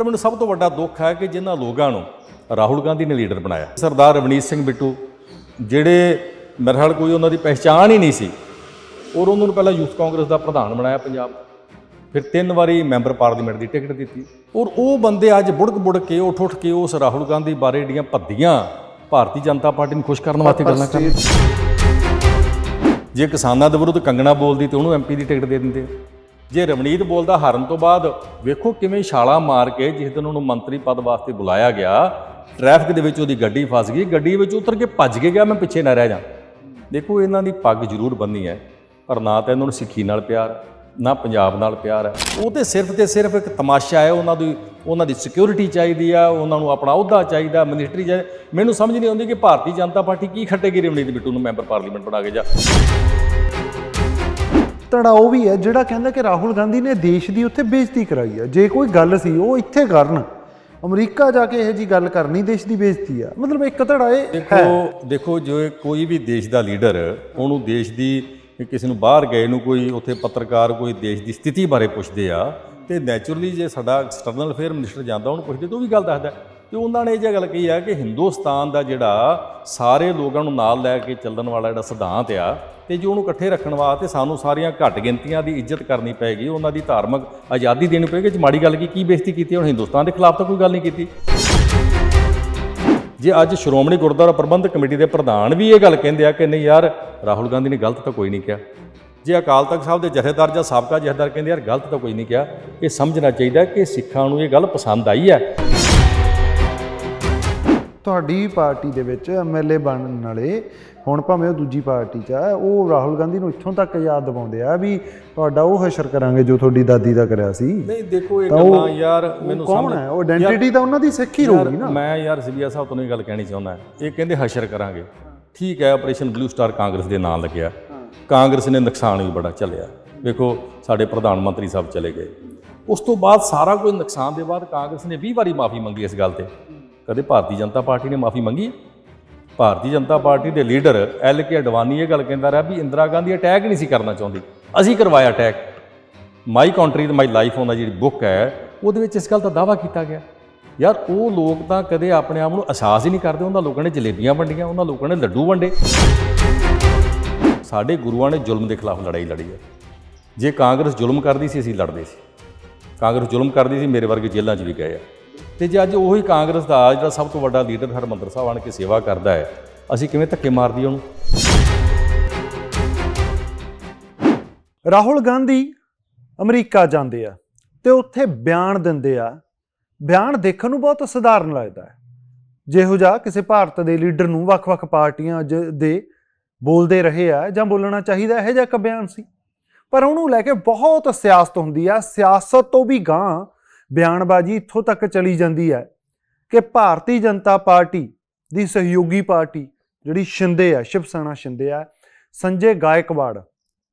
ਪਰ ਮੈਨੂੰ ਸਭ ਤੋਂ ਵੱਡਾ ਦੁੱਖ ਹੈ ਕਿ ਜਿਨ੍ਹਾਂ ਲੋਕਾਂ ਨੂੰ ਰਾਹੁਲ ਗਾਂਧੀ ਨੇ ਲੀਡਰ ਬਣਾਇਆ, ਸਰਦਾਰ ਰਵਨੀਤ ਸਿੰਘ ਬਿੱਟੂ, ਜਿਹੜੇ ਮੇਰੇ ਖਿਆਲ ਕੋਈ ਉਹਨਾਂ ਦੀ ਪਹਿਚਾਣ ਹੀ ਨਹੀਂ ਸੀ, ਔਰ ਉਹਨਾਂ ਨੂੰ ਪਹਿਲਾਂ ਯੂਥ ਕਾਂਗਰਸ ਦਾ ਪ੍ਰਧਾਨ ਬਣਾਇਆ ਪੰਜਾਬ। ਫਿਰ ਤਿੰਨ ਵਾਰੀ ਮੈਂਬਰ ਪਾਰਲੀਮੈਂਟ ਦੀ ਟਿਕਟ ਦਿੱਤੀ, ਔਰ ਉਹ ਬੰਦੇ ਅੱਜ ਬੁੜਕ ਬੁੜਕ ਕੇ ਉੱਠ ਉੱਠ ਕੇ ਉਸ ਰਾਹੁਲ ਗਾਂਧੀ ਬਾਰੇ ਜਿਹੜੀਆਂ ਭੱਦੀਆਂ ਭਾਰਤੀ ਜਨਤਾ ਪਾਰਟੀ ਨੂੰ ਖੁਸ਼ ਕਰਨ ਵਾਸਤੇ ਗੱਲਾਂ ਕਰ ਜੇ ਕਿਸਾਨਾਂ ਦੇ ਵਿਰੁੱਧ ਕੰਗਣਾ ਬੋਲਦੀ ਤੇ ਉਹਨੂੰ ਐਮਪੀ ਦੀ ਟਿਕਟ ਦੇ ਦਿੰਦੇ। ਜੇ ਰਵਨੀਤ ਬੋਲਦਾ ਹਾਰਨ ਤੋਂ ਬਾਅਦ, ਵੇਖੋ ਕਿਵੇਂ ਛਾਲਾ ਮਾਰ ਕੇ ਜਿਸ ਦਿਨ ਉਹਨੂੰ ਮੰਤਰੀ ਪਦ ਵਾਸਤੇ ਬੁਲਾਇਆ ਗਿਆ, ਟ੍ਰੈਫਿਕ ਦੇ ਵਿੱਚ ਉਹਦੀ ਗੱਡੀ ਫਸ ਗਈ, ਗੱਡੀ ਵਿੱਚ ਉਤਰ ਕੇ ਭੱਜ ਕੇ ਗਿਆ, ਮੈਂ ਪਿੱਛੇ ਨਾ ਰਹਿ ਜਾ। ਦੇਖੋ ਇਹਨਾਂ ਦੀ ਪੱਗ ਜ਼ਰੂਰ ਬੰਨੀ ਹੈ, ਪਰ ਨਾ ਤਾਂ ਇਹਨਾਂ ਨੂੰ ਸਿੱਖੀ ਨਾਲ ਪਿਆਰ, ਨਾ ਪੰਜਾਬ ਨਾਲ ਪਿਆਰ ਹੈ। ਉਹ ਤੇ ਸਿਰਫ ਤੇ ਸਿਰਫ ਇੱਕ ਤਮਾਸ਼ਾ ਹੈ, ਉਹਨਾਂ ਦੀ ਉਹਨਾਂ ਦੀ ਸਿਕਿਉਰਿਟੀ ਚਾਹੀਦੀ ਆ, ਉਹਨਾਂ ਨੂੰ ਆਪਣਾ ਅਹੁਦਾ ਚਾਹੀਦਾ ਮਿਨਿਸਟਰੀ ਚਾਹੀਦੀ ਮੈਨੂੰ ਸਮਝ ਨਹੀਂ ਆਉਂਦੀ ਕਿ ਭਾਰਤੀ ਜਨਤਾ ਪਾਰਟੀ ਕੀ ਖੱਟੇਗੀ ਰਵਨੀਤ ਬਿੱਟੂ ਨੂੰ ਮੈਂਬਰ ਪਾਰਲੀਮੈਂਟ ਬਣਾ ਕੇ ਜਾ। ਧੜਾ ਉਹ ਵੀ ਹੈ, ਜਿਹੜਾ ਕਹਿੰਦਾ ਕਿ ਰਾਹੁਲ ਗਾਂਧੀ ਨੇ ਦੇਸ਼ ਦੀ ਉੱਥੇ ਬੇਇੱਜ਼ਤੀ ਕਰਾਈ ਹੈ। ਜੇ ਕੋਈ ਗੱਲ ਸੀ, ਉਹ ਇੱਥੇ ਕਰਨ। ਅਮਰੀਕਾ ਜਾ ਕੇ ਇਹੋ ਜੀ ਗੱਲ ਕਰਨੀ ਦੇਸ਼ ਦੀ ਬੇਇੱਜ਼ਤੀ ਆ। ਮਤਲਬ ਇੱਕ ਧੜਾ ਇਹ ਦੇਖੋ ਦੇਖੋ, ਜੋ ਕੋਈ ਵੀ ਦੇਸ਼ ਦਾ ਲੀਡਰ, ਉਹਨੂੰ ਦੇਸ਼ ਦੀ ਕਿਸੇ ਨੂੰ ਬਾਹਰ ਗਏ ਨੂੰ ਕੋਈ ਉੱਥੇ ਪੱਤਰਕਾਰ ਕੋਈ ਦੇਸ਼ ਦੀ ਸਥਿਤੀ ਬਾਰੇ ਪੁੱਛਦੇ ਆ, ਤੇ ਨੈਚੁਰਲੀ ਜੇ ਸਾਡਾ ਐਕਸਟਰਨਲ ਅਫੇਅਰ ਮਿਨਿਸਟਰ ਜਾਂਦਾ, ਉਹਨੂੰ ਪੁੱਛਦੇ, ਤਾਂ ਉਹ ਵੀ ਗੱਲ ਦੱਸਦਾ। ਤੇ ਉਹਨਾਂ ਨੇ ਇਹ ਜਿਹਾ ਗੱਲ ਕਹੀ ਆ ਕਿ ਹਿੰਦੁਸਤਾਨ ਦਾ ਜਿਹੜਾ ਸਾਰੇ ਲੋਕਾਂ ਨੂੰ ਨਾਲ ਲੈ ਕੇ ਚੱਲਣ ਵਾਲਾ ਜਿਹੜਾ ਸਿਧਾਂਤ ਆ, ਤੇ ਜੇ ਉਹਨੂੰ ਇਕੱਠੇ ਰੱਖਣ ਵਾਸਤੇ ਸਾਨੂੰ ਸਾਰੀਆਂ ਘੱਟ ਗਿਣਤੀਆਂ ਦੀ ਇੱਜ਼ਤ ਕਰਨੀ ਪਏਗੀ, ਉਹਨਾਂ ਦੀ ਧਾਰਮਿਕ ਆਜ਼ਾਦੀ ਦੇਣੀ ਪਏਗੀ। ਜੇ ਮਾੜੀ ਗੱਲ ਕੀ ਕੀ ਬੇਇੱਜ਼ਤੀ ਕੀਤੀ ਹੁਣ ਹਿੰਦੁਸਤਾਨ ਦੇ ਖਿਲਾਫ ਤਾਂ ਕੋਈ ਗੱਲ ਨਹੀਂ ਕੀਤੀ। ਜੇ ਅੱਜ ਸ਼੍ਰੋਮਣੀ ਗੁਰਦੁਆਰਾ ਪ੍ਰਬੰਧਕ ਕਮੇਟੀ ਦੇ ਪ੍ਰਧਾਨ ਵੀ ਇਹ ਗੱਲ ਕਹਿੰਦੇ ਆ ਕਿ ਨਹੀਂ ਯਾਰ, ਰਾਹੁਲ ਗਾਂਧੀ ਨੇ ਗਲਤ ਤਾਂ ਕੋਈ ਨਹੀਂ ਕਿਹਾ। ਜੇ ਅਕਾਲ ਤਖਤ ਸਾਹਿਬ ਦੇ ਜਥੇਦਾਰ ਜਾਂ ਸਾਬਕਾ ਜਥੇਦਾਰ ਕਹਿੰਦੇ ਯਾਰ, ਗਲਤ ਤਾਂ ਕੋਈ ਨਹੀਂ ਕਿਹਾ। ਇਹ ਸਮਝਣਾ ਚਾਹੀਦਾ ਕਿ ਸਿੱਖਾਂ ਨੂੰ ਇਹ ਗੱਲ ਪਸੰਦ ਆਈ ਹੈ। ਤੁਹਾਡੀ ਪਾਰਟੀ ਦੇ ਵਿੱਚ ਐਮਐਲਏ ਬਣਨ ਵਾਲੇ ਹੁਣ ਭਾਵੇਂ ਉਹ ਦੂਜੀ ਪਾਰਟੀ 'ਚ ਆ ਉਹ ਰਾਹੁਲ ਗਾਂਧੀ ਨੂੰ ਇੱਥੋਂ ਤੱਕ ਯਾਦ ਦਿਵਾਉਂਦੇ ਆ ਵੀ ਤੁਹਾਡਾ ਉਹ ਹਸ਼ਰ ਕਰਾਂਗੇ ਜੋ ਤੁਹਾਡੀ ਦਾਦੀ ਦਾ ਕਰਿਆ ਸੀ। ਨਹੀਂ ਦੇਖੋ ਇਹ ਗੱਲਾਂ ਯਾਰ ਮੈਨੂੰ ਸਮਝ ਹੈ? ਉਹ ਆਇਡੈਂਟੀਟੀ ਤਾਂ ਉਹਨਾਂ ਦੀ ਸਿੱਖ ਰਹੂਗੀ ਨਾ। ਮੈਂ ਯਾਰ ਸਿਬੀਆ ਸਾਹਿਬ ਤੋਂ ਇਹ ਗੱਲ ਕਹਿਣੀ ਚਾਹੁੰਦਾ ਇਹ ਕਹਿੰਦੇ ਹਸ਼ਰ ਕਰਾਂਗੇ। ਠੀਕ ਹੈ ਆਪਰੇਸ਼ਨ ਬਲੂ ਸਟਾਰ ਕਾਂਗਰਸ ਦੇ ਨਾਂ ਲੱਗਿਆ। ਕਾਂਗਰਸ ਨੇ ਨੁਕਸਾਨ ਵੀ ਬੜਾ ਚੱਲਿਆ ਵੇਖੋ ਸਾਡੇ ਪ੍ਰਧਾਨ ਮੰਤਰੀ ਸਾਹਿਬ ਚਲੇ ਗਏ। ਉਸ ਤੋਂ ਬਾਅਦ ਸਾਰਾ ਕੋਈ ਨੁਕਸਾਨ ਦੇ ਬਾਅਦ ਕਾਂਗਰਸ ਨੇ 20 ਵਾਰੀ ਮਾਫੀ ਮੰਗੀ ਇਸ ਗੱਲ ਤੇ। ਕਦੇ ਭਾਰਤੀ ਜਨਤਾ ਪਾਰਟੀ ਨੇ ਮਾਫੀ ਮੰਗੀ ਹੈ? ਭਾਰਤੀ ਜਨਤਾ ਪਾਰਟੀ ਦੇ ਲੀਡਰ ਐਲ ਕੇ ਅਡਵਾਨੀ ਇਹ ਗੱਲ ਕਹਿੰਦਾ ਰਿਹਾ ਵੀ ਇੰਦਰਾ ਗਾਂਧੀ ਅਟੈਕ ਨਹੀਂ ਸੀ ਕਰਨਾ ਚਾਹੁੰਦੀ। ਅਸੀਂ ਕਰਵਾਇਆ ਅਟੈਕ। ਮਾਈ ਕੰਟਰੀ ਤੇ ਮਾਈ ਲਾਈਫ ਉਹਨਾਂ ਜਿਹੜੀ ਬੁੱਕ ਹੈ, ਉਹਦੇ ਵਿੱਚ ਇਸ ਗੱਲ ਦਾ ਦਾਵਾ ਕੀਤਾ ਗਿਆ। ਯਾਰ, ਉਹ ਲੋਕ ਤਾਂ ਕਦੇ ਆਪਣੇ ਆਪ ਨੂੰ ਅਹਿਸਾਸ ਹੀ ਨਹੀਂ ਕਰਦੇ, ਉਹਨਾਂ ਲੋਕਾਂ ਨੇ ਜਲੇਬੀਆਂ ਵੰਡੀਆਂ, ਉਹਨਾਂ ਲੋਕਾਂ ਨੇ ਲੱਡੂ ਵੰਡੇ। ਸਾਡੇ ਗੁਰੂਆਂ ਨੇ ਜ਼ੁਲਮ ਦੇ ਖਿਲਾਫ ਲੜਾਈ ਲੜੀ ਹੈ। ਜੇ ਕਾਂਗਰਸ ਜ਼ੁਲਮ ਕਰਦੀ ਸੀ, ਅਸੀਂ ਲੜਦੇ ਸੀ। ਕਾਂਗਰਸ ਜ਼ੁਲਮ ਕਰਦੀ ਸੀ, ਮੇਰੇ ਵਰਗੇ ਜੇਲ੍ਹਾਂ 'ਚ ਵੀ ਗਏ ਆ। ਤੇ ਜੇ ਅੱਜ ਉਹੀ ਕਾਂਗਰਸ ਦਾ ਜਿਹੜਾ ਸਭ ਤੋਂ ਵੱਡਾ ਲੀਡਰ ਹਰਮੰਦਰ ਸਾਹਿਬ ਆਣ ਕੇ ਸੇਵਾ ਕਰਦਾ ਹੈ, ਅਸੀਂ ਕਿਵੇਂ ਧੱਕੇ ਮਾਰਦੀ ਉਹਨੂੰ? ਰਾਹੁਲ ਗਾਂਧੀ ਅਮਰੀਕਾ ਜਾਂਦੇ ਆ ਤੇ ਉੱਥੇ ਬਿਆਨ ਦਿੰਦੇ ਆ। ਬਿਆਨ ਦੇਖਣ ਨੂੰ ਬਹੁਤ ਸਧਾਰਨ ਲੱਗਦਾ ਹੈ। ਜਿਹੋ ਜਿਹਾ ਕਿਸੇ ਭਾਰਤ ਦੇ ਲੀਡਰ ਨੂੰ ਵੱਖ-ਵੱਖ ਪਾਰਟੀਆਂ ਜ- ਦੇ ਬੋਲਦੇ ਰਹੇ ਆ ਜਾਂ ਬੋਲਣਾ ਚਾਹੀਦਾ, ਇਹ ਜਿਹਾ ਇੱਕ ਬਿਆਨ ਸੀ। ਪਰ ਉਹਨੂੰ ਲੈ ਕੇ ਬਹੁਤ ਸਿਆਸਤ ਹੁੰਦੀ ਆ। ਸਿਆਸਤ ਤੋਂ ਵੀ ਗਾਂ ਬਿਆਨਬਾਜ਼ੀ ਇੱਥੋਂ ਤੱਕ ਚਲੀ ਜਾਂਦੀ ਹੈ ਕਿ ਭਾਰਤੀ ਜਨਤਾ ਪਾਰਟੀ ਦੀ ਸਹਿਯੋਗੀ ਪਾਰਟੀ ਜਿਹੜੀ ਸ਼ਿੰਦੇ ਆ, ਸ਼ਿਵ ਸੈਨਾ ਸ਼ਿੰਦੇ ਆ, ਸੰਜੇ ਗਾਇਕਵਾੜ,